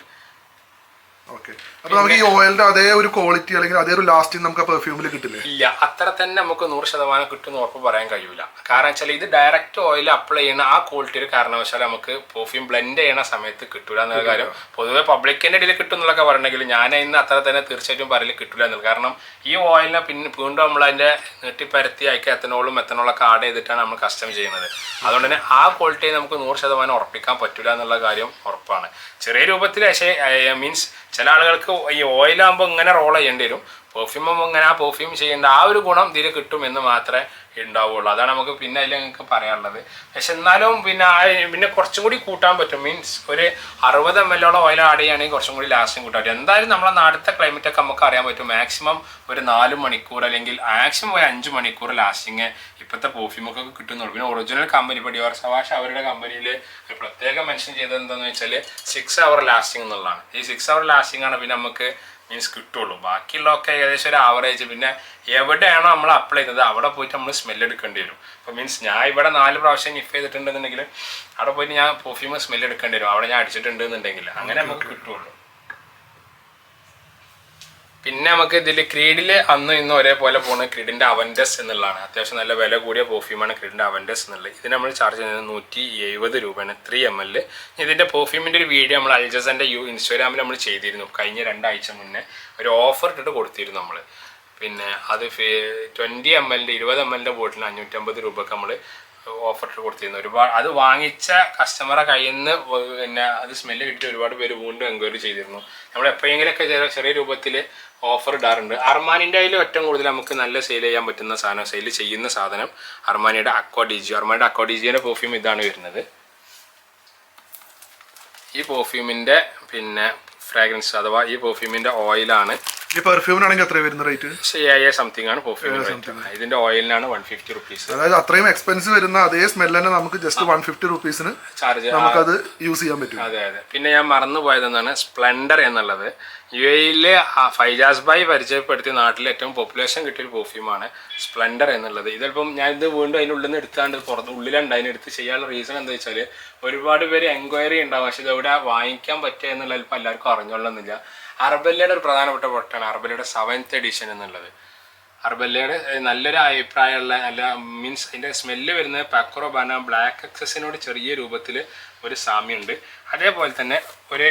ഓക്കെ അപ്പൊ നമുക്ക് ഈ ഓയിലിന്റെ അതേ ഒരു ക്വാളിറ്റി അല്ലെങ്കിൽ അതേ ഒരു ലാസ്റ്റിംഗ് നമുക്ക് ആ പെർഫ്യൂമിൽ കിട്ടില്ലേ? ഇല്ല അത്ര തന്നെ നമുക്ക് നൂറ് ശതമാനം കിട്ടുമെന്ന് ഉറപ്പ് പറയാൻ കഴിയില്ല കാരണം വെച്ചാൽ ഇത് ഡയറക്റ്റ് ഓയിൽ അപ്ലൈ ചെയ്യുന്ന ആ ക്വാളിറ്റി ഒരു കാരണവശാൽ നമുക്ക് പെർഫ്യൂം ബ്ലെൻഡ് ചെയ്യണ സമയത്ത് കിട്ടൂല എന്നുള്ള കാര്യം. പൊതുവെ പബ്ലിക്കിന്റെ ഇടയിൽ കിട്ടും എന്നൊക്കെ പറയണമെങ്കിൽ ഞാൻ ഇന്ന് അത്ര തന്നെ തീർച്ചയായിട്ടും പറയില്ല കിട്ടൂല എന്നുള്ളത്. കാരണം ഈ ഓയിലിനെ പിന്നെ വീണ്ടും നമ്മൾ അതിന്റെ നെട്ടിപ്പരത്തി അയക്കുക എത്തനോളും എത്തനോളൊക്കെ ആഡ് ചെയ്തിട്ടാണ് നമ്മൾ കസ്റ്റം ചെയ്യുന്നത്. അതുകൊണ്ട് തന്നെ ആ ക്വാളിറ്റി നമുക്ക് നൂറ് ശതമാനം ഉറപ്പിക്കാൻ പറ്റൂല എന്നുള്ള കാര്യം ഉറപ്പാണ്. ചെറിയ രൂപത്തിൽ മീൻസ് ചില ആളുകൾക്ക് ഈ ഓയിലാകുമ്പോൾ ഇങ്ങനെ റോൾ ചെയ്യേണ്ടി വരും. പെർഫ്യൂമും ഇങ്ങനെ ആ പെർഫ്യൂം ചെയ്യേണ്ട ആ ഒരു ഗുണം ഇതിൽ കിട്ടും എന്ന് മാത്രമേ ഉണ്ടാവുള്ളൂ. അതാണ് നമുക്ക് പിന്നെ അതിൽ നിങ്ങൾക്ക് പറയാനുള്ളത്. പക്ഷെ എന്നാലും പിന്നെ പിന്നെ കുറച്ചും കൂടി കൂട്ടാൻ പറ്റും. മീൻസ് ഒരു അറുപത് എം എല്ലോളം ഓയിൽ ആഡ് ചെയ്യുകയാണെങ്കിൽ കുറച്ചും കൂടി ലാസ്റ്റിംഗ് കൂട്ടാൻ പറ്റും. എന്തായാലും നമ്മളെ നാടത്തെ climate ഒക്കെ നമുക്ക് അറിയാൻ പറ്റും. മാക്സിമം ഒരു നാല് മണിക്കൂർ അല്ലെങ്കിൽ മാക്സിമം ഒരു അഞ്ച് മണിക്കൂർ ലാസ്റ്റിങ് ഇപ്പോഴത്തെ പെർഫ്യൂമൊക്കെ കിട്ടുന്നുള്ളൂ. പിന്നെ ഒറിജിനൽ കമ്പനി ഇപ്പോൾ ഡിയോർ സവാഷ് അവരുടെ കമ്പനിയിൽ പ്രത്യേകം മെൻഷൻ ചെയ്തത് എന്താണെന്ന് വെച്ചാൽ സിക്സ് അവർ ലാസ്റ്റിംഗ് എന്നുള്ളതാണ്. ഈ സിക്സ് അവർ ലാസ്റ്റിംഗ് ആണ് പിന്നെ നമുക്ക് മീൻസ് കിട്ടുള്ളൂ. ബാക്കിയുള്ളതൊക്കെ ഏകദേശം ഒരു ആവറേജ് പിന്നെ എവിടെയാണോ നമ്മൾ അപ്ലൈ ചെയ്യുന്നത് അവിടെ പോയിട്ട് നമ്മൾ സ്മെൽ എടുക്കേണ്ടി വരും. അപ്പോൾ മീൻസ് ഞാൻ ഇവിടെ നാല് പ്രാവശ്യം നിഫ് ചെയ്തിട്ടുണ്ടെന്നുണ്ടെങ്കിൽ അവിടെ പോയിട്ട് ഞാൻ പെർഫ്യൂം സ്മെൽ എടുക്കേണ്ടി വരും. അവിടെ ഞാൻ അടിച്ചിട്ടുണ്ടെന്നുണ്ടെങ്കിൽ അങ്ങനെ നമുക്ക് കിട്ടുള്ളൂ. പിന്നെ നമുക്ക് ഇതിൽ ക്രീഡിൽ അന്ന് ഇന്ന് ഒരേപോലെ പോകുന്ന ക്രീഡിന്റെ അവൻഡസ് എന്നുള്ളതാണ്. അത്യാവശ്യം നല്ല വില കൂടിയ പെർഫ്യൂമാണ് ക്രീഡിന്റെ അവൻഡസ് എന്നുള്ളത്. ഇത് നമ്മൾ ചാർജ് ചെയ്യുന്നത് നൂറ്റി എഴുപത് രൂപയാണ് ത്രീ എം എൽ ഇതിന്റെ പെർഫ്യൂമിന്റെ ഒരു വീഡിയോ നമ്മൾ അൽജസന്റെ യു ഇൻസ്റ്റാഗ്രാമിൽ നമ്മൾ ചെയ്തിരുന്നു. കഴിഞ്ഞ രണ്ടാഴ്ച മുന്നേ ഒരു ഓഫർ ഇട്ടിട്ട് കൊടുത്തിരുന്നു നമ്മൾ പിന്നെ അത് ട്വന്റി എം എല്ലിന്റെ ഇരുപത് എം എല്ലിന്റെ ബോട്ടിൽ അഞ്ഞൂറ്റമ്പത് രൂപക്ക് നമ്മൾ ഓഫർ കൊടുത്തിരുന്നു. ഒരുപാട് അത് വാങ്ങിച്ച കസ്റ്റമറെ കയ്യിൽ നിന്ന് പിന്നെ അത് സ്മെല്ല് കിട്ടി ഒരുപാട് പേര് വീണ്ടും എൻക്വയറി ചെയ്തിരുന്നു. നമ്മൾ എപ്പോഴെങ്കിലൊക്കെ ചെറിയ ചെറിയ രൂപത്തിൽ ഓഫർ ഇടാറുണ്ട്. അർമാനിന്റെ അതിൽ ഏറ്റവും കൂടുതൽ നമുക്ക് നല്ല സെയിൽ ചെയ്യാൻ പറ്റുന്ന സാധനം സെയിൽ ചെയ്യുന്ന സാധനം അർമാനിയുടെ അക്വാ ഡിജി അർമാനിയുടെ അക്വാ ഡിജിയുടെ പെർഫ്യൂം ഇതാണ് വരുന്നത്. ഈ പെർഫ്യൂമിന്റെ പിന്നെ ഫ്രാഗ്രൻസ് അഥവാ ഈ പെർഫ്യൂമിന്റെ ഓയിലാണ് ഈ പെർഫ്യൂമിനാണെങ്കിൽ എത്ര വരുന്ന റേറ്റ് സംതിങ് ആണ് പെർഫ്യൂം ഇതിന്റെ ഓയിലിനാണ് വൺ ഫിഫ്റ്റി റുപ്പീസ് അതായത് അത്രയും എക്സ്പെൻസ് വരുന്ന അതേ സ്മെല്ല് തന്നെ നമുക്ക് ജസ്റ്റ് വൺ ഫിഫ്റ്റി റുപ്പീസിന് ചാർജ് നമുക്കത് യൂസ് ചെയ്യാൻ പറ്റും. അതെ അതെ. പിന്നെ ഞാൻ മറന്നു പോയതെന്നാണ് സ്പ്ലെൻഡർ എന്നുള്ളത്. യു എയിലെ ഫൈജാസ് ബായി പരിചയപ്പെടുത്തിയ നാട്ടിലെ ഏറ്റവും പോപ്പുലേഷൻ കിട്ടിയ പെർഫ്യൂമാണ് സ്പ്ലെൻഡർ എന്നുള്ളത്. ഇതിപ്പം ഞാൻ ഇത് വീണ്ടും അതിന്റെ ഉള്ളിൽ നിന്ന് എടുത്താണ്ട് പുറത്ത് ഉള്ളിലുണ്ട്. അതിനെടുത്ത് ചെയ്യാനുള്ള റീസൺ എന്താ വെച്ചാൽ ഒരുപാട് പേര് എൻക്വയറി ഉണ്ടാവും. പക്ഷെ ഇത് എവിടെ വാങ്ങിക്കാൻ പറ്റുക എന്നുള്ള ചിലപ്പോൾ എല്ലാവർക്കും അറിഞ്ഞോളന്നില്ല അർബല്ലയുടെ ഒരു പ്രധാനപ്പെട്ട പൊട്ടാണ്. അർബല്ലയുടെ സെവൻത്ത് എഡിഷൻ എന്നുള്ളത്. അർബല്ലയുടെ നല്ലൊരു അഭിപ്രായമുള്ള നല്ല മീൻസ് അതിന്റെ സ്മെല്ല് വരുന്നത് പാക്കറോബാന ബ്ലാക്ക് എക്സസിനോട് ചെറിയ രൂപത്തിൽ ഒരു സാമ്യമുണ്ട്. അതേപോലെ തന്നെ ഒരു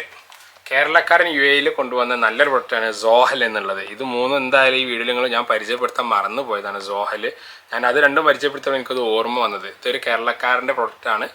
കേരളക്കാരൻ യു എയിൽ കൊണ്ടുവന്ന നല്ലൊരു പ്രൊഡക്റ്റാണ് സോഹൽ എന്നുള്ളത്. ഇത് മൂന്നും എന്തായാലും ഈ വീഡിയോയിൽ നിങ്ങൾ ഞാൻ പരിചയപ്പെടുത്താൻ മറന്നു പോയതാണ് സോഹൽ. ഞാൻ അത് രണ്ടും പരിചയപ്പെടുത്തുമ്പോൾ എനിക്കത് ഓർമ്മ വന്നത്. ഇതൊരു കേരളക്കാരന്റെ പ്രൊഡക്റ്റാണ്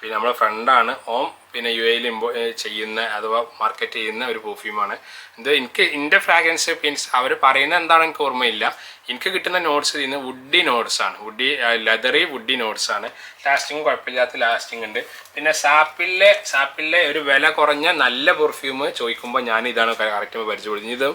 പിന്നെ നമ്മുടെ ഫ്രണ്ടാണ് ഓം പിന്നെ യു എയിൽ ഇമ്പോ ചെയ്യുന്ന അഥവാ മാർക്കറ്റ് ചെയ്യുന്ന ഒരു പെർഫ്യൂമാണ് ഇത് എനിക്ക് ഇന്റെ ഫ്രാഗ്രൻസ് മീൻസ് അവർ പറയുന്നത് എന്താണെന്ന് എനിക്ക് ഓർമ്മയില്ല. എനിക്ക് കിട്ടുന്ന നോട്ട്സ് ഇതിന് വുഡി നോട്ട്സ് ആണ്. വുഡി ലെതറി വുഡി നോട്ട്സ് ആണ്. ലാസ്റ്റിംഗ് കുഴപ്പമില്ലാത്ത ലാസ്റ്റിംഗ് ഉണ്ട്. പിന്നെ സാപ്പിലെ സാപ്പിലെ ഒരു വില കുറഞ്ഞ നല്ല പെർഫ്യൂം ചോദിക്കുമ്പോൾ ഞാൻ ഇതാണ് കറക്റ്റ് പരിചയപ്പെടുന്നത്. ഇത്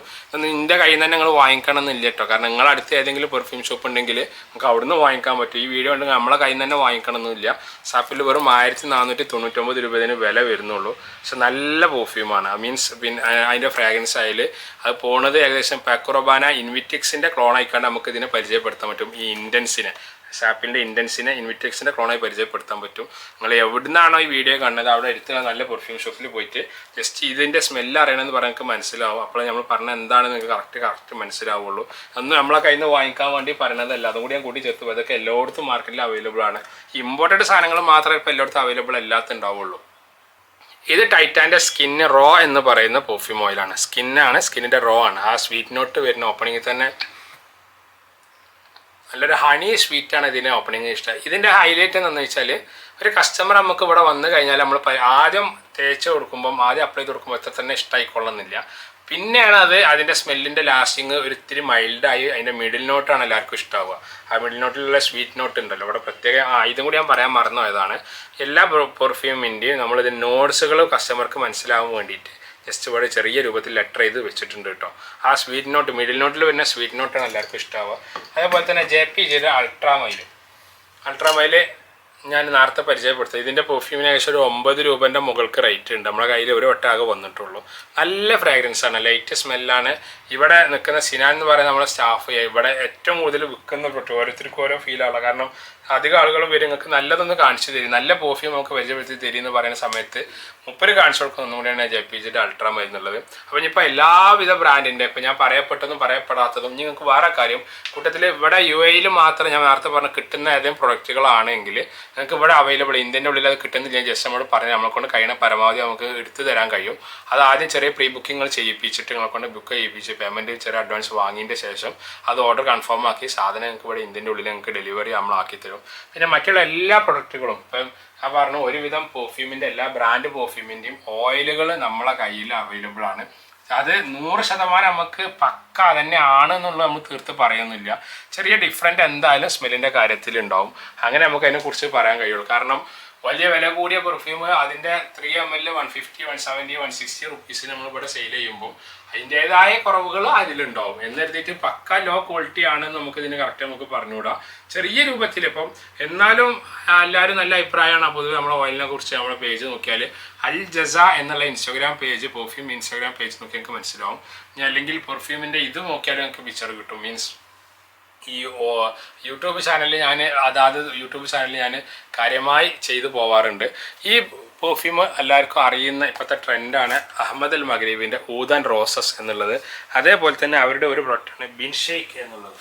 നിന്റെ കയ്യിൽ നിന്ന് തന്നെ നിങ്ങൾ വാങ്ങിക്കണം എന്നില്ല കേട്ടോ കാരണം നിങ്ങളുടെ അടുത്ത് ഏതെങ്കിലും പെർഫ്യൂം ഷോപ്പ് ഉണ്ടെങ്കിൽ നമുക്ക് അവിടുന്ന് വാങ്ങിക്കാൻ പറ്റും. ഈ വീഡിയോ ഉണ്ടെങ്കിൽ നമ്മളെ കയ്യിൽ നിന്ന് തന്നെ വാങ്ങിക്കണം എന്നില്ല സാപ്പിൽ വെറും ആയിരത്തി നാനൂറ്റി തൊണ്ണൂറ്റൊമ്പത് രൂപത്തിന് വില വരുന്നുള്ളൂ. പക്ഷെ നല്ല പെർഫ്യൂമാണ് മീൻസ് പിന്നെ അതിന്റെ ഫ്രാഗ്രൻസ് ആയാൽ അത് പോണത് ഏകദേശം പാക്കുറബാന ഇൻവിറ്റിക്സിന്റെ ക്ലോൺ ആയിക്കാണ്ട് നമുക്ക് ഇതിനെ പരിചയപ്പെടുത്താൻ പറ്റും. ഈ ഇൻഡൻസിനെ സാപ്പിന്റെ ഇൻഡൻസിനെ ഇൻവിറ്റിക്സിന്റെ ക്ലോണായി പരിചയപ്പെടുത്താൻ പറ്റും. നിങ്ങൾ എവിടുന്നാണോ ഈ വീഡിയോ കണ്ടത് അവിടെ എടുത്ത് നല്ല പെർഫ്യൂം ഷോപ്പിൽ പോയിട്ട് ജസ്റ്റ് ഇതിന്റെ സ്മെല്ല് അറിയണമെന്ന് പറയാൻ നിങ്ങൾക്ക് മനസ്സിലാവും. അപ്പോൾ നമ്മൾ പറഞ്ഞ എന്താണ് നിങ്ങൾക്ക് കറക്റ്റ് കറക്റ്റ് മനസ്സിലാവുള്ളൂ. അന്ന് നമ്മളെ കയ്യിൽ നിന്ന് വാങ്ങിക്കാൻ വേണ്ടി പറയണതല്ല. അതും കൂടി ഞാൻ കൂട്ടി ചേർത്ത്. അതൊക്കെ എല്ലായിടത്തും മാർക്കറ്റിൽ അവൈലബിൾ ആണ്. ഇമ്പോർട്ടന്റ് സാധനങ്ങൾ മാത്രമേ ഇപ്പോൾ എല്ലായിടത്തും അവൈലബിൾ അല്ലാത്ത ഉണ്ടാവുള്ളൂ. ഇത് ടൈറ്റാന്റെ സ്കിന്ന് റോ എന്ന് പറയുന്ന പെർഫ്യൂം ഓയിലാണ് സ്കിന്നാണ് സ്കിന്നിന്റെ റോ ആണ്. ആ സ്വീറ്റ് നോട്ട് വരുന്ന ഓപ്പണിങ്ങിൽ തന്നെ നല്ലൊരു ഹണി സ്വീറ്റാണ് ഇതിന്റെ ഓപ്പണിങ് ഇഷ്ടം. ഇതിന്റെ ഹൈലൈറ്റ് എന്താണെന്ന് വെച്ചാൽ ഒരു കസ്റ്റമർ നമുക്ക് ഇവിടെ വന്നു കഴിഞ്ഞാൽ നമ്മൾ ആദ്യം തേച്ച് കൊടുക്കുമ്പം ആദ്യം അപ്ലൈ ചെയ്ത് കൊടുക്കുമ്പോൾ എത്ര തന്നെ ഇഷ്ടമായിക്കൊള്ളുന്നില്ല. പിന്നെയാണ് അത് അതിന്റെ സ്മെല്ലിന്റെ ലാസ്റ്റിങ് ഒരിത്തിരി മൈൽഡായി അതിന്റെ മിഡിൽ നോട്ടാണ് എല്ലാവർക്കും ഇഷ്ടമാവുക ആ മിഡിൽ നോട്ടിലുള്ള സ്വീറ്റ് നോട്ട് ഉണ്ടല്ലോ. അവിടെ പ്രത്യേക ആ ഇതും കൂടി ഞാൻ പറയാൻ മറന്നുപോയതാണ്. എല്ലാ പെർഫ്യൂമിന്റെയും നമ്മളിത് നോട്ട്സുകൾ കസ്റ്റമർക്ക് മനസ്സിലാവാൻ വേണ്ടിയിട്ട് ജസ്റ്റ് ഇവിടെ ചെറിയ രൂപത്തിൽ ലെറ്റർ ചെയ്ത് വെച്ചിട്ടുണ്ട് കേട്ടോ. ആ സ്വീറ്റ് നോട്ട് മിഡിൽ നോട്ടിൽ വരുന്ന സ്വീറ്റ് നോട്ടാണ് എല്ലാവർക്കും ഇഷ്ടമാവുക അതേപോലെ തന്നെ ജെ പി ചെയ്ത അൾട്രാമൈൽ അൾട്രാമൈൽ ഞാൻ നേരത്തെ പരിചയപ്പെടുത്തുക ഇതിന്റെ പെർഫ്യൂമിന് ഏകദേശം ഒരു ഒമ്പത് രൂപേന്റെ മുകൾക്ക് റേറ്റ് ഉണ്ട്. നമ്മുടെ കയ്യിൽ ഒരു വട്ടാകെ വന്നിട്ടുള്ളൂ. നല്ല ഫ്രാഗ്രൻസ് ആണ്. ലൈറ്റ് സ്മെല്ലാണ് ഇവിടെ നിൽക്കുന്ന സിനാൻ എന്ന് പറയുന്ന നമ്മുടെ സ്റ്റാഫ് ഇവിടെ ഏറ്റവും കൂടുതൽ വിൽക്കുന്ന പെട്ടു ഓരോരുത്തർക്കും ഓരോ ഫീലാണ് കാരണം അധികം ആളുകളും വരും. നിങ്ങൾക്ക് നല്ലതൊന്ന് കാണിച്ചു തരും. നല്ല പെർഫ്യൂം നമുക്ക് പരിചയപ്പെടുത്തി തരും എന്ന് പറയുന്ന സമയത്ത് മുപ്പര് കാണിച്ചു കൊടുക്കുന്ന ഒന്നും കൂടിയാണ് ജെ പി ജിയുടെ അൾട്രാ മരുന്നുള്ളത് അപ്പോൾ ഇനിയിപ്പോൾ എല്ലാവിധ ബ്രാൻഡിന്റെ ഇപ്പോൾ ഞാൻ പറയപ്പെട്ടതും പറയപ്പെടാത്തതും നിങ്ങൾക്ക് വേറെ കാര്യം. കൂട്ടത്തിൽ ഇവിടെ യു എയിൽ മാത്രം ഞാൻ നേരത്തെ പറഞ്ഞ കിട്ടുന്ന ഏതെങ്കിലും പ്രൊഡക്റ്റുകളാണെങ്കിൽ നിങ്ങൾക്ക് ഇവിടെ അവൈലബിൾ ഇന്ത്യന്റെ ഉള്ളിൽ അത് കിട്ടുന്നില്ല ജസ്റ്റ് നമ്മൾ പറഞ്ഞ് നമ്മളെ കൊണ്ട് കഴിയുന്ന പരമാവധി നമുക്ക് എടുത്തു തരാൻ കഴിയും. അത് ആദ്യം ചെറിയ പ്രീ ബുക്കിങ്ങൾ ചെയ്യിപ്പിച്ചിട്ട് നിങ്ങളെ കൊണ്ട് ബുക്ക് ചെയ്യിപ്പിച്ച് പേയ്മെന്റ് ചെറിയ അഡ്വാൻസ് വാങ്ങിയതിന്റെ ശേഷം അത് ഓർഡർ കൺഫേം ആക്കി സാധനം നിങ്ങൾക്ക് ഇവിടെ ഇന്ത്യന്റെ ഉള്ളിൽ നിങ്ങൾക്ക് ഡെലിവറി നമ്മൾ ആക്കി തരും പിന്നെ മറ്റുള്ള എല്ലാ പ്രൊഡക്റ്റുകളും ഇപ്പം ഞാൻ പറഞ്ഞു ഒരുവിധം പെർഫ്യൂമിന്റെ എല്ലാ ബ്രാൻഡ് പെർഫ്യൂമിന്റെയും ഓയിലുകൾ നമ്മളെ കയ്യിൽ അവൈലബിൾ ആണ്. അത് നൂറ് ശതമാനം നമുക്ക് പക്ക തന്നെ ആണ് എന്നുള്ളത് നമ്മൾ തീർത്ത് പറയുന്നില്ല. ചെറിയ ഡിഫറെന്റ് എന്തായാലും സ്മെല്ലിന്റെ കാര്യത്തിൽ ഉണ്ടാവും. അങ്ങനെ നമുക്ക് അതിനെക്കുറിച്ച് പറയാൻ കഴിയുള്ളൂ. കാരണം വലിയ വില കൂടിയ പെർഫ്യൂം അതിന്റെ three M L one fifty one seventy one sixty റുപ്പീസിന് നമ്മളിവിടെ സെയിൽ ചെയ്യുമ്പോൾ അതിന്റെതായ കുറവുകൾ അതിലുണ്ടാവും. എന്നെഴുതിയിട്ട് പക്ക ലോ ക്വാളിറ്റി ആണ് നമുക്ക് ഇതിന് കറക്റ്റ് നമുക്ക് പറഞ്ഞുകൂടാ. ചെറിയ രൂപത്തിൽ ഇപ്പം എന്നാലും എല്ലാവരും നല്ല അഭിപ്രായമാണ്. പൊതുവെ നമ്മുടെ ഓയിലിനെ കുറിച്ച് നമ്മുടെ പേജ് നോക്കിയാൽ അൽ ജസ എന്നുള്ള Instagram page perfume Instagram page നോക്കി നിങ്ങൾക്ക് മനസ്സിലാവും. ഞാൻ അല്ലെങ്കിൽ പെർഫ്യൂമിന്റെ ഇത് നോക്കിയാൽ നിങ്ങൾക്ക് പിക്ചർ കിട്ടും. മീൻസ് ഈ യൂട്യൂബ് ചാനലിൽ ഞാൻ അതാത് യൂട്യൂബ് ചാനലിൽ ഞാൻ കാര്യമായി ചെയ്തു പോവാറുണ്ട്. ഈ പെർഫ്യൂം എല്ലാവർക്കും അറിയുന്ന ഇപ്പോഴത്തെ ട്രെൻഡാണ് അഹമ്മദ് അൽ മഗ്രീബിന്റെ ഊതൻ റോസസ് എന്നുള്ളത്. അതേപോലെ തന്നെ അവരുടെ ഒരു പ്രൊഡക്റ്റാണ് ബിൻഷേക്ക് എന്നുള്ളത്.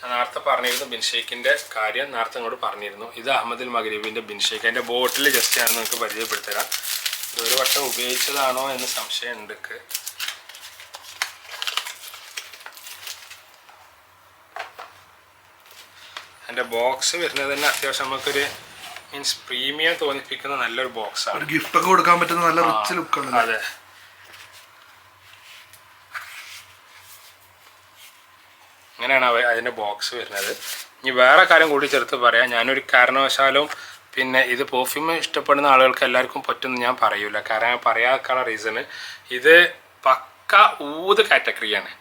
ഞാൻ നേരത്തെ പറഞ്ഞിരുന്നു ബിൻഷേക്കിന്റെ കാര്യം നേരത്തെ ഇങ്ങോട്ട് പറഞ്ഞിരുന്നു. ഇത് അഹമ്മദ് അൽ മഗ്രീബിന്റെ ബിൻഷേക്ക് അതിന്റെ ബോട്ടിൽ ജസ്റ്റ് ഞാൻ നിങ്ങൾക്ക് പരിചയപ്പെടുത്തരാം. ഇത് ഒരു വട്ടം ഉപയോഗിച്ചതാണോ എന്ന് സംശയം ഉണ്ട് അതിന്റെ ബോക്സ് വരുന്നത് തന്നെ അത്യാവശ്യം നമുക്കൊരു മീൻസ് പ്രീമിയം തോന്നിപ്പിക്കുന്ന നല്ലൊരു ബോക്സ് ആണ് ഗിഫ്റ്റ് ഒക്കെ കൊടുക്കാൻ പറ്റുന്ന നല്ല റിച്ച് ലുക്കാണ് അതെ. അങ്ങനെയാണ് അവ അതിന്റെ ബോക്സ് വരുന്നത്. ഇനി വേറെ കാര്യം കൂടി ചേർത്ത് പറയാം. ഞാനൊരു കാരണവശാലും പിന്നെ ഇത് പെർഫ്യൂം ഇഷ്ടപ്പെടുന്ന ആളുകൾക്ക് എല്ലാവർക്കും പറ്റുമെന്ന് ഞാൻ പറയൂല. കാരണം ഞാൻ പറയാത്ത റീസണ് ഇത് പക്ക ഊത് കാറ്റഗറിയാണ്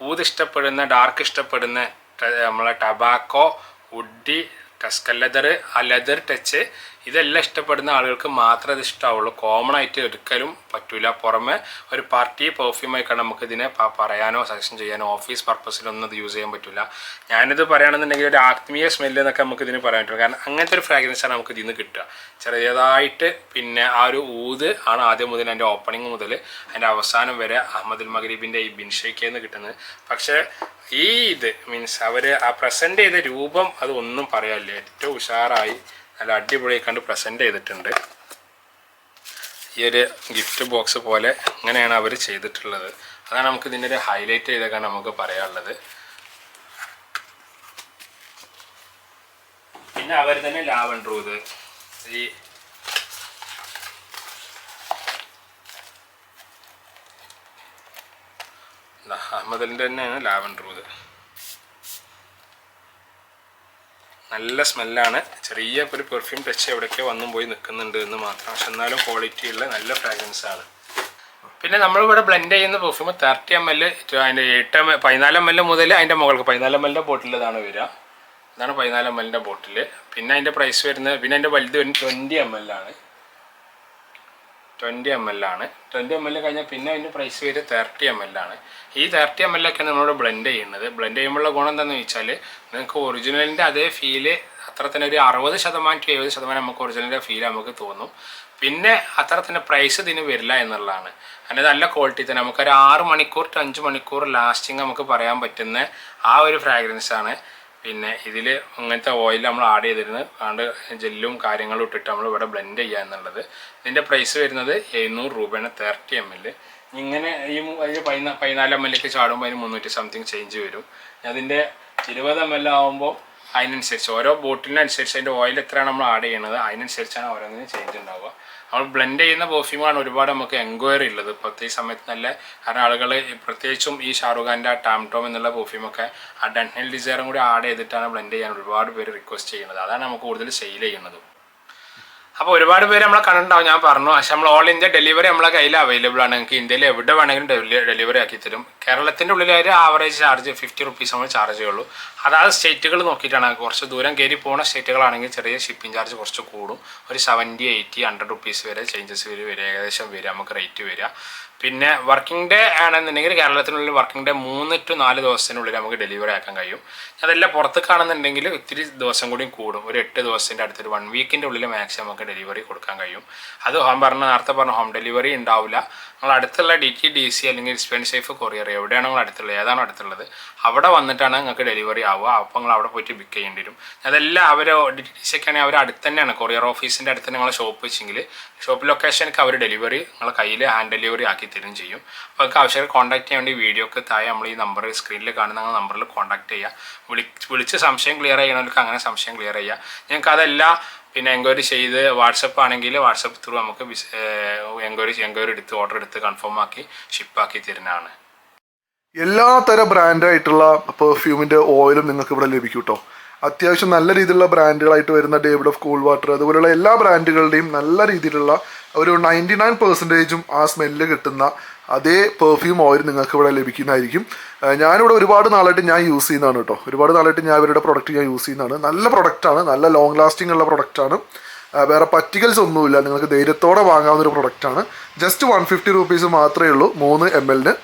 ഊത് ഇഷ്ടപ്പെടുന്ന ഡാർക്ക് ഇഷ്ടപ്പെടുന്ന നമ്മളെ ടബാക്കോ വുഡി ടസ്കൽ ലെതർ ആ ലെതർ ടച്ച് ഇതെല്ലാം ഇഷ്ടപ്പെടുന്ന ആളുകൾക്ക് മാത്രമേ ഇത് ഇഷ്ടമാവുള്ളൂ കോമൺ ആയിട്ട് എടുക്കലും പറ്റൂല. പുറമെ ഒരു പാർട്ടി പെർഫ്യൂമായി കാരണം നമുക്ക് ഇതിനെ പറയാനോ സജഷൻ ചെയ്യാനോ ഓഫീസ് പർപ്പസിലൊന്നും ഇത് യൂസ് ചെയ്യാൻ പറ്റില്ല ഞാനിത് പറയുകയാണെന്നുണ്ടെങ്കിൽ ഒരു ആത്മീയ സ്മെല്ല് എന്നൊക്കെ നമുക്ക് ഇതിന് പറയാൻ പറ്റും കാരണം അങ്ങനത്തെ ഒരു ഫ്രാഗ്രൻസാണ് നമുക്ക് ഇതിൽ നിന്ന് കിട്ടുക. ചെറിയതായിട്ട് പിന്നെ ആ ഒരു ഊത് ആണ് ആദ്യം മുതൽ എന്റെ ഓപ്പണിംഗ് മുതൽ അതിന്റെ അവസാനം വരെ അഹമ്മദുൽ മഗരീബിന്റെ ഈ ബിൻഷേക്കെന്ന് കിട്ടുന്നത്. പക്ഷേ ഈ ഇത് മീൻസ് അവർ ആ പ്രസന്റ് ചെയ്ത രൂപം അത് ഒന്നും പറയാനില്ല. ഏറ്റവും ഉഷാറായി നല്ല അടിപൊളിയായി കണ്ട് പ്രസന്റ് ചെയ്തിട്ടുണ്ട്. ഈ ഒരു ഗിഫ്റ്റ് ബോക്സ് പോലെ ഇങ്ങനെയാണ് അവർ ചെയ്തിട്ടുള്ളത്. അതാണ് നമുക്ക് ഇതിന്റെ ഒരു ഹൈലൈറ്റ് ചെയ്തൊക്കെയാണ് നമുക്ക് പറയാനുള്ളത്. പിന്നെ അവർ തന്നെ ലാവൻഡർ ഇത്. ഈ അഹമ്മദലിന്റെ തന്നെയാണ് ലാവൻഡർ ഇത്. നല്ല സ്മെല്ലാണ്. ചെറിയ ഒരു പെർഫ്യൂം ടച്ച് എവിടെയൊക്കെ വന്നും പോയി നിൽക്കുന്നുണ്ട് എന്ന് മാത്രം. പക്ഷെ എന്നാലും ക്വാളിറ്റി ഉള്ള നല്ല ഫ്രാഗ്രൻസ് ആണ്. പിന്നെ നമ്മളിവിടെ ബ്ലെൻഡ് ചെയ്യുന്ന പെർഫ്യൂം തേർട്ടി എം എൽ അതിന്റെ എട്ട് എം പതിനാല് എം എൽ മുതൽ അതിന്റെ മുകൾക്ക് പതിനാല് എം എല്ലിന്റെ ബോട്ടിൽ ഇതാണ് വരിക. ഇതാണ് പതിനാല് എം എല്ലിന്റെ ബോട്ടിൽ പിന്നെ അതിന്റെ പ്രൈസ് വരുന്നത് പിന്നെ അതിന്റെ വലുത് ട്വന്റി എം എൽ ആണ്. ട്വന്റി എം എൽ ആണ്. ട്വന്റി എം എൽ കഴിഞ്ഞാൽ പിന്നെ അതിന്റെ പ്രൈസ് വരും തേർട്ടി എം എൽ ആണ്. ഈ തേർട്ടി എം എൽ ഒക്കെ നമ്മളോട് ബ്ലെൻഡ് ചെയ്യുന്നത്. ബ്ലെൻഡ് ചെയ്യുമ്പോഴുള്ള ഗുണം എന്താണെന്ന് വെച്ചാൽ നിങ്ങൾക്ക് ഒറിജിനലിന്റെ അതേ ഫീൽ അത്ര തന്നെ ഒരു അറുപത് ശതമാനം ടു എഴുപത് ശതമാനം നമുക്ക് ഒറിജിനലിന്റെ ഫീൽ നമുക്ക് തോന്നും. പിന്നെ അത്ര തന്നെ പ്രൈസ് ഇതിന് വരില്ല എന്നുള്ളതാണ്. അതിന്റെ നല്ല ക്വാളിറ്റി തന്നെ. നമുക്കൊരു ആറ് മണിക്കൂർ ടു അഞ്ച് മണിക്കൂർ ലാസ്റ്റിങ് നമുക്ക് പറയാൻ പറ്റുന്ന ആ ഒരു ഫ്രാഗ്രൻസ് ആണ്. പിന്നെ ഇതിൽ അങ്ങനത്തെ ഓയിൽ നമ്മൾ ആഡ് ചെയ്തിരുന്നത് അതുകൊണ്ട് ജെല്ലും കാര്യങ്ങളും ഇട്ടിട്ട് നമ്മൾ ഇവിടെ ബ്ലെൻഡ് ചെയ്യുക എന്നുള്ളത്. ഇതിന്റെ പ്രൈസ് വരുന്നത് എഴുന്നൂറ് രൂപയാണ് തേർട്ടി എം എൽ ഇങ്ങനെ ഈ പതിനാ പതിനാല് എം എല്ലേക്ക് ചാടുമ്പോൾ അതിന് മുന്നൂറ്റി സംതിങ് ചേഞ്ച് വരും. അതിന്റെ ഇരുപത് എം എൽ ആകുമ്പോൾ അതിനനുസരിച്ച് ഓരോ ബോട്ടിലിനനുസരിച്ച് അതിന്റെ ഓയിൽ എത്രയാണ് നമ്മൾ ആഡ് ചെയ്യുന്നത് അതിനനുസരിച്ചാണ് ഓരോന്നിനും ചേഞ്ച് ഉണ്ടാവുക. നമ്മൾ ബ്ലെൻഡ് ചെയ്യുന്ന പെർഫ്യൂമാണ് ഒരുപാട് നമുക്ക് എൻക്വയറി ഉള്ളത്. ഇപ്പോഴത്തെ ഈ സമയത്ത് നല്ല കാരണം ആളുകൾ പ്രത്യേകിച്ചും ഈ ഷാറുഖ് ഖാന്റെ ആ ടാം ടോം എന്നുള്ള പെർഫ്യൂമൊക്കെ ആ ഡൺഹിൽ ഡിസൈറും കൂടി ആഡ് ചെയ്തിട്ടാണ് ബ്ലെൻഡ് ചെയ്യാൻ ഒരുപാട് പേര് റിക്വസ്റ്റ് ചെയ്യുന്നത്. അതാണ് നമുക്ക് കൂടുതൽ സെയിൽ ചെയ്യുന്നത്. അപ്പോൾ ഒരുപാട് പേര് നമ്മളെ കണ്ടിട്ടുണ്ടാവും. ഞാൻ പറഞ്ഞു പക്ഷെ നമ്മൾ ഓൾ ഇന്ത്യ ഡെലിവറി നമ്മളെ കയ്യിൽ അവൈലബിൾ ആണ്. നിങ്ങൾക്ക് ഇന്ത്യയിൽ എവിടെ വേണമെങ്കിലും ഡെലിവറി ആക്കി തരും. കേരളത്തിന്റെ ഉള്ളിൽ ഒരു ആവറേജ് ചാർജ് ഫിഫ്റ്റി റുപ്പീസ് നമ്മൾ ചാർജ് ചെയ്യുള്ളൂ. അതായത് സ്റ്റേറ്റുകൾ നോക്കിയിട്ടാണ്. കുറച്ച് ദൂരം കയറി പോകുന്ന സ്റ്റേറ്റുകളാണെങ്കിൽ ചെറിയ ഷിപ്പിംഗ് ചാർജ് കുറച്ച് കൂടും. ഒരു സെവന്റി എയ്റ്റി ഹൺഡ്രഡ് റുപ്പീസ് വരെ ചേഞ്ചസ് വരെ. വരും ഏകദേശം വരിക നമുക്ക് റേറ്റ് വരിക പിന്നെ വർക്കിംഗ് ഡേ ആണെന്നുണ്ടെങ്കിൽ കേരളത്തിനുള്ളിൽ വർക്കിംഗ് ഡേ മൂന്ന് ടു നാല് ദിവസത്തിനുള്ളിൽ നമുക്ക് ഡെലിവറി ആക്കാൻ കഴിയും. അതെല്ലാം പുറത്ത് കാണുന്നുണ്ടെങ്കിൽ ഒത്തിരി ദിവസം കൂടി കൂടും. ഒരു എട്ട് ദിവസത്തിന്റെ അടുത്തൊരു വൺ വീക്കിന്റെ ഉള്ളിൽ മാക്സിമം നമുക്ക് ഡെലിവറി കൊടുക്കാൻ കഴിയും. അത് ഹോം പറഞ്ഞ നേരത്തെ പറഞ്ഞ ഹോം ഡെലിവറി ഉണ്ടാവില്ല. നിങ്ങൾ അടുത്തുള്ള ഡി ടി ഡി സി അല്ലെങ്കിൽ സ്പെൻ സേഫ് കൊറിയർ എവിടെയാണ് നിങ്ങൾ അടുത്തുള്ളത് ഏതാണ് അടുത്തുള്ളത്? അവിടെ വന്നിട്ടാണ് നിങ്ങൾക്ക് ഡെലിവറി ആവുക. അപ്പോൾ നിങ്ങൾ അവിടെ പോയിട്ട് ബുക്ക് ചെയ്യേണ്ടി വരും. അതെല്ലാം അവർ ഡി ടി ഡി സി ഒക്കെ ആണെങ്കിൽ അവർ അടുത്ത് തന്നെയാണ്. കൊറിയർ ഓഫീസിന്റെ അടുത്ത് നിങ്ങളെ ഷോപ്പ് വെച്ചെങ്കിൽ ഷോപ്പ് ലൊക്കേഷനൊക്കെ അവർ ഡെലിവറി നിങ്ങളെ കയ്യിൽ ഹാൻഡ് ഡെലിവറി ആക്കി തരും ചെയ്യും. അപ്പോൾ നിങ്ങൾക്ക് ആവശ്യം കോൺടാക്ട് ചെയ്യാൻ വേണ്ടി വീഡിയോക്ക് താഴെ നമ്മൾ ഈ നമ്പർ സ്ക്രീനിൽ കാണുന്ന നമ്പറിൽ കോൺടാക്ട് ചെയ്യുക. വിളി വിളിച്ച് സംശയം ക്ലിയർ ചെയ്യണവർക്ക് അങ്ങനെ സംശയം ക്ലിയർ ചെയ്യുക. ഞങ്ങൾക്ക് അതെല്ലാം പിന്നെ എൻക്വയറി ചെയ്ത് വാട്സപ്പ് ആണെങ്കിൽ വാട്സപ്പ് ത്രൂ നമുക്ക് എൻക്വയറി എൻക്വയറി എടുത്ത് ഓർഡർ എടുത്ത് കൺഫേം ആക്കി ഷിപ്പ് ആക്കി തരുന്നതാണ്. എല്ലാ തരം ബ്രാൻഡായിട്ടുള്ള പെർഫ്യൂമിന്റെ ഓയിലും നിങ്ങൾക്ക് ഇവിടെ ലഭിക്കും കേട്ടോ അത്യാവശ്യം നല്ല രീതിയിലുള്ള ബ്രാൻഡുകളായിട്ട് വരുന്ന ഡേവിഡ് ഓഫ് കൂൾ വാട്ടർ അതുപോലെയുള്ള എല്ലാ ബ്രാൻഡുകളുടെയും നല്ല രീതിയിലുള്ള ഒരു നയന്റി നയൻ പെർസെന്റേജും ആ സ്മെല്ല് കിട്ടുന്ന അതേ പെർഫ്യൂം ഓയിൽ നിങ്ങൾക്ക് ഇവിടെ ലഭിക്കുന്നതായിരിക്കും. ഞാനിവിടെ ഒരുപാട് നാളായിട്ട് ഞാൻ യൂസ് ചെയ്യുന്നതാണ് കേട്ടോ. ഒരുപാട് നാളായിട്ട് ഞാൻ ഇവരുടെ പ്രൊഡക്റ്റ് ഞാൻ യൂസ് ചെയ്യുന്നതാണ്. നല്ല പ്രൊഡക്റ്റാണ് നല്ല ലോങ് ലാസ്റ്റിംഗ് ഉള്ള പ്രൊഡക്റ്റാണ് വേറെ പറ്റിക്കൽസ് ഒന്നുമില്ല. നിങ്ങൾക്ക് ധൈര്യത്തോടെ വാങ്ങാവുന്ന ഒരു പ്രൊഡക്റ്റാണ് ജസ്റ്റ് വൺ ഫിഫ്റ്റി റുപ്പീസ് മാത്രമേ ഉള്ളൂ. മൂന്ന് എം എല്ലിന്